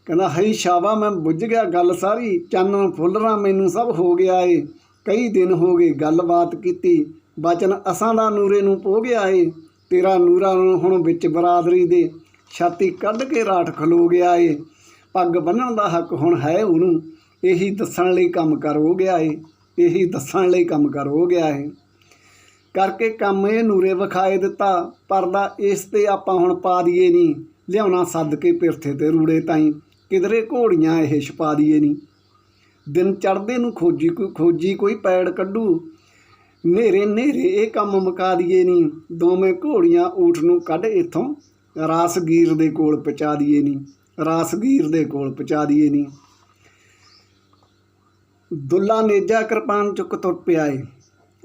Speaker 1: ਕਹਿੰਦਾ, ਹਈ ਸ਼ਾਵਾ ਮੈਂ ਬੁੱਝ ਗਿਆ ਗੱਲ ਸਾਰੀ, ਚੰਨ ਫੁੱਲਰਾਂ ਮੈਨੂੰ ਸਭ ਹੋ ਗਿਆ ਏ। ਕਈ ਦਿਨ ਹੋ ਗਏ ਗੱਲਬਾਤ ਕੀਤੀ, ਬਚਨ ਅਸਾਂ ਦਾ ਨੂਰੇ ਨੂੰ ਪੋ ਗਿਆ ਏ। ਤੇਰਾ ਨੂਰਾ ਨੂੰ ਹੁਣ ਵਿੱਚ ਬਰਾਦਰੀ ਦੇ, ਛਾਤੀ ਕੱਢ ਕੇ ਰਾਠ ਖਲੋ ਗਿਆ ਏ। ਪੱਗ ਬੰਨਣ ਦਾ ਹੱਕ ਹੁਣ ਹੈ ਉਹਨੂੰ, ਇਹੀ ਦੱਸਣ ਲਈ ਕੰਮ ਕਰ ਹੋ ਗਿਆ ਏ। ਇਹੀ ਦੱਸਣ ਲਈ ਕੰਮ ਕਰ ਹੋ ਗਿਆ ਏ। ਕਰਕੇ ਕੰਮ ਇਹ ਨੂਰੇ ਵਿਖਾਏ ਦਿੱਤਾ ਪਰਦਾ ਇਸ ਤੇ ਆਪਾਂ ਹੁਣ ਪਾ ਦਈਏ ਨਹੀਂ ਲਿਆਉਣਾ ਸੱਦ ਕੇ ਪਿਰਥੇ ਤੇ ਰੂੜੇ ਤਾਈ। ਕਿਧਰੇ ਘੋੜੀਆਂ ਇਹ ਛਪਾ ਦਈਏ ਨਹੀਂ ਦਿਨ ਚੜ੍ਹਦੇ ਨੂੰ ਖੋਜੀ ਕੋਈ ਖੋਜੀ ਕੋਈ ਪੈੜ ਕੱਢੂ। ਨੇਰੇ ਨੇਰੇ ਇਹ ਕੰਮ ਮੁਕਾ ਦਈਏ ਨਹੀਂ ਦੋਵੇਂ ਘੋੜੀਆਂ ਊਠ ਨੂੰ ਕੱਢ ਇੱਥੋਂ ਰਾਸਗੀਰ ਦੇ ਕੋਲ ਪਹੁੰਚਾ ਦਈਏ ਨਹੀਂ ਰਾਸਗੀਰ ਦੇ ਕੋਲ ਪਹੁੰਚਾ ਦਈਏ ਨਹੀਂ ਦੁੱਲਾ ਨੇਜਾ ਕਿਰਪਾਨ ਚੁੱਕ ਤੁਰ ਪਿਆ ਏ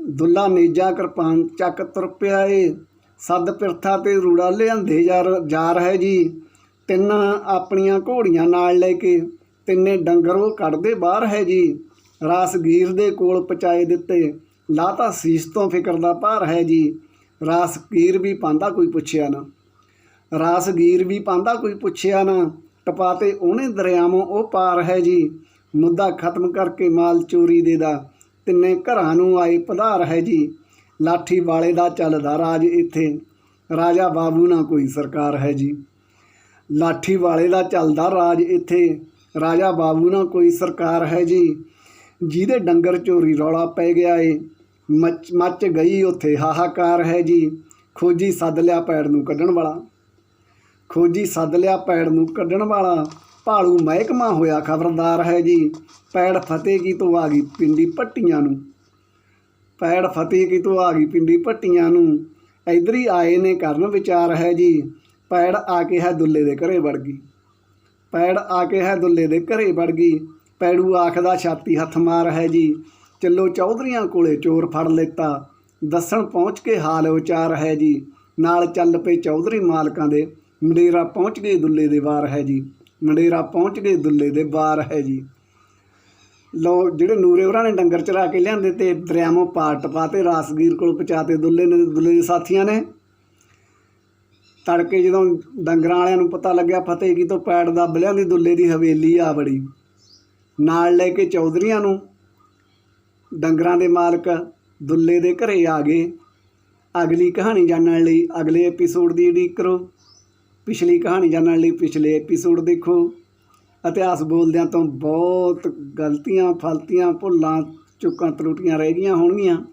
Speaker 1: ਦੁੱਲਾ ਨੇਜਾ ਕਿਰਪਾਨ ਚੱਕ ਤੁਰ ਪਿਆ ਏ ਸੱਦ ਪਿਰਥਾ ਤੇ ਰੂੜਾ ਲਿਆਂਦੇ ਜਾ ਰ- ਜਾ ਰਿਹਾ ਜੀ। ਤਿੰਨ ਆਪਣੀਆਂ ਘੋੜੀਆਂ ਨਾਲ ਲੈ ਕੇ ਤਿੰਨੇ ਡੰਗਰ ਉਹ ਕੱਢਦੇ ਬਾਹਰ ਹੈ ਜੀ। ਰਾਸਗੀਰ ਦੇ ਕੋਲ ਪਹੁੰਚਾਏ ਦਿੱਤੇ। ਲਾਤਾ ਸੀਸ ਤੋਂ ਫਿਕਰ ਦਾ ਭਾਰ ਹੈ ਜੀ। ਰਾਸਗੀਰ ਵੀ ਪਾਂਦਾ ਕੋਈ ਪੁੱਛਿਆ ਨਾ। ਰਾਸਗੀਰ ਵੀ ਪਾਂਦਾ ਕੋਈ ਪੁੱਛਿਆ ਨਾ। ਟਪਾਤੇ ਉਹਨੇ ਦਰਿਆਵਾਂ ਉਹ ਪਾਰ ਹੈ ਜੀ। ਮੁੱਦਾ ਖਤਮ ਕਰਕੇ ਮਾਲ ਚੋਰੀ ਦੇ ਦਾ। ਤਿੰਨੇ ਘਰਾਂ ਨੂੰ ਆਏ ਪਧਾਰ ਹੈ ਜੀ। ਲਾਠੀ ਵਾਲੇ ਦਾ ਚੱਲਦਾ ਰਾਜ ਇੱਥੇ। ਰਾਜਾ ਬਾਬੂ ਨਾ ਕੋਈ ਸਰਕਾਰ ਹੈ ਜੀ। ਲਾਠੀ ਵਾਲੇ ਦਾ ਚੱਲਦਾ ਰਾਜ ਇੱਥੇ। ਰਾਜਾ ਬਾਬੂ ਨਾ ਕੋਈ ਸਰਕਾਰ ਹੈ ਜੀ। ਜਿਹਦੇ ਡੰਗਰ ਚੋਰੀ ਰੌਲਾ ਪੈ ਗਿਆ ਏ। ਮੱਚ ਮੱਚ ਗਈ ਉੱਥੇ ਹਾਹਾਕਾਰ ਹੈ ਜੀ। ਖੋਜੀ ਸੱਦ ਲਿਆ ਪੈੜ ਨੂੰ ਕੱਢਣ ਵਾਲਾ। ਖੋਜੀ ਸੱਦ ਲਿਆ ਪੈੜ ਨੂੰ ਕੱਢਣ ਵਾਲਾ। ਭਾਲੂ ਮਹਿਕਮਾ ਹੋਇਆ ਖਬਰਦਾਰ ਹੈ ਜੀ। ਪੈੜ ਫਤਿਹ ਕੀ ਤੋਂ ਆ ਗਈ ਪਿੰਡੀ ਪੱਟੀਆਂ ਨੂੰ। ਪੈੜ ਫਤਿਹ ਕੀ ਤੋਂ ਆ ਗਈ ਪਿੰਡੀ ਪੱਟੀਆਂ ਨੂੰ। ਇਧਰ ਹੀ ਆਏ ਨੇ ਕਰਨ ਵਿਚਾਰ ਹੈ ਜੀ। ਪੈੜ ਆ ਕੇ ਹੈ ਦੁੱਲੇ ਦੇ ਘਰੇ ਵੜ ਗਈ। ਪੈੜ ਆ ਕੇ ਹੈ ਦੁੱਲੇ ਦੇ ਘਰੇ ਵੜ ਗਈ। ਪੈੜੂ ਆਖਦਾ, ਛਾਤੀ ਹੱਥ ਮਾਰ ਹੈ ਜੀ। ਚੱਲੋ ਚੌਧਰੀਆਂ ਕੋਲੇ ਚੋਰ ਫੜ ਲੈਤਾ। ਦੱਸਣ ਪਹੁੰਚ ਕੇ ਹਾਲ ਵਿਚਾਰ ਹੈ ਜੀ। ਨਾਲ ਚੱਲ ਪਏ ਚੌਧਰੀ ਮਾਲਕਾਂ ਦੇ। ਮੰਡੇਰਾ ਪਹੁੰਚ ਗਏ ਦੁੱਲੇ ਦੇ ਵਾਰ ਹੈ ਜੀ। ਮੰਡੇਰਾ ਪਹੁੰਚ ਗਏ ਦੁੱਲੇ ਦੇ ਵਾਰ ਹੈ ਜੀ। ਲੋ ਜਿਹੜੇ ਨੂਰੇ ਹੋਰਾਂ ਨੇ ਡੰਗਰ ਚਰਾ ਕੇ ਲਿਆਂਦੇ ਤੇ ਦਰਿਆਵੋਂ ਪਾਰ ਟਪਾਤੇ ਰਾਸਗੀਰ ਕੋਲ ਪਹੁੰਚਾਤੇ ਦੁੱਲੇ ਨੇ ਦੁੱਲੇ ਦੇ ਸਾਥੀਆਂ ਨੇ। ਤੜਕੇ ਜਦੋਂ ਡੰਗਰਾਂ ਵਾਲਿਆਂ ਨੂੰ ਪਤਾ ਲੱਗਿਆ ਫਤਿਹ ਕੀ ਤੋਂ ਪੈੜ ਦੱਬ ਲਿਆਂਦੀ ਦੁੱਲੇ ਦੀ ਹਵੇਲੀ ਆ ਬੜੀ ਨਾਲ ਲੈ ਕੇ ਚੌਧਰੀਆਂ ਨੂੰ ਡੰਗਰਾਂ ਦੇ ਮਾਲਕ ਦੁੱਲੇ ਦੇ ਘਰੇ ਆ ਗਏ। ਅਗਲੀ ਕਹਾਣੀ ਜਾਣਨ ਲਈ ਅਗਲੇ ਐਪੀਸੋਡ ਦੀ ਉਡੀਕ ਕਰੋ। ਪਿਛਲੀ ਕਹਾਣੀ ਜਾਣਨ ਲਈ ਪਿਛਲੇ ਐਪੀਸੋਡ ਦੇਖੋ। ਇਤਿਹਾਸ ਬੋਲਦਿਆਂ ਤੋਂ ਬਹੁਤ ਗਲਤੀਆਂ, ਫਲਤੀਆਂ, ਭੁੱਲਾਂ, ਚੁੱਕਾਂ, ਤਰੁੱਟੀਆਂ ਰਹਿ ਗਈਆਂ ਹੋਣਗੀਆਂ।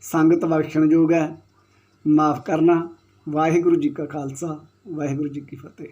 Speaker 1: ਸੰਗਤ ਬਖਸ਼ਣਯੋਗ ਹੈ। ਮਾਫ ਕਰਨਾ। ਵਾਹਿਗੁਰੂ ਜੀ ਕਾ ਖਾਲਸਾ, ਵਾਹਿਗੁਰੂ ਜੀ ਕੀ ਫਤਿਹ।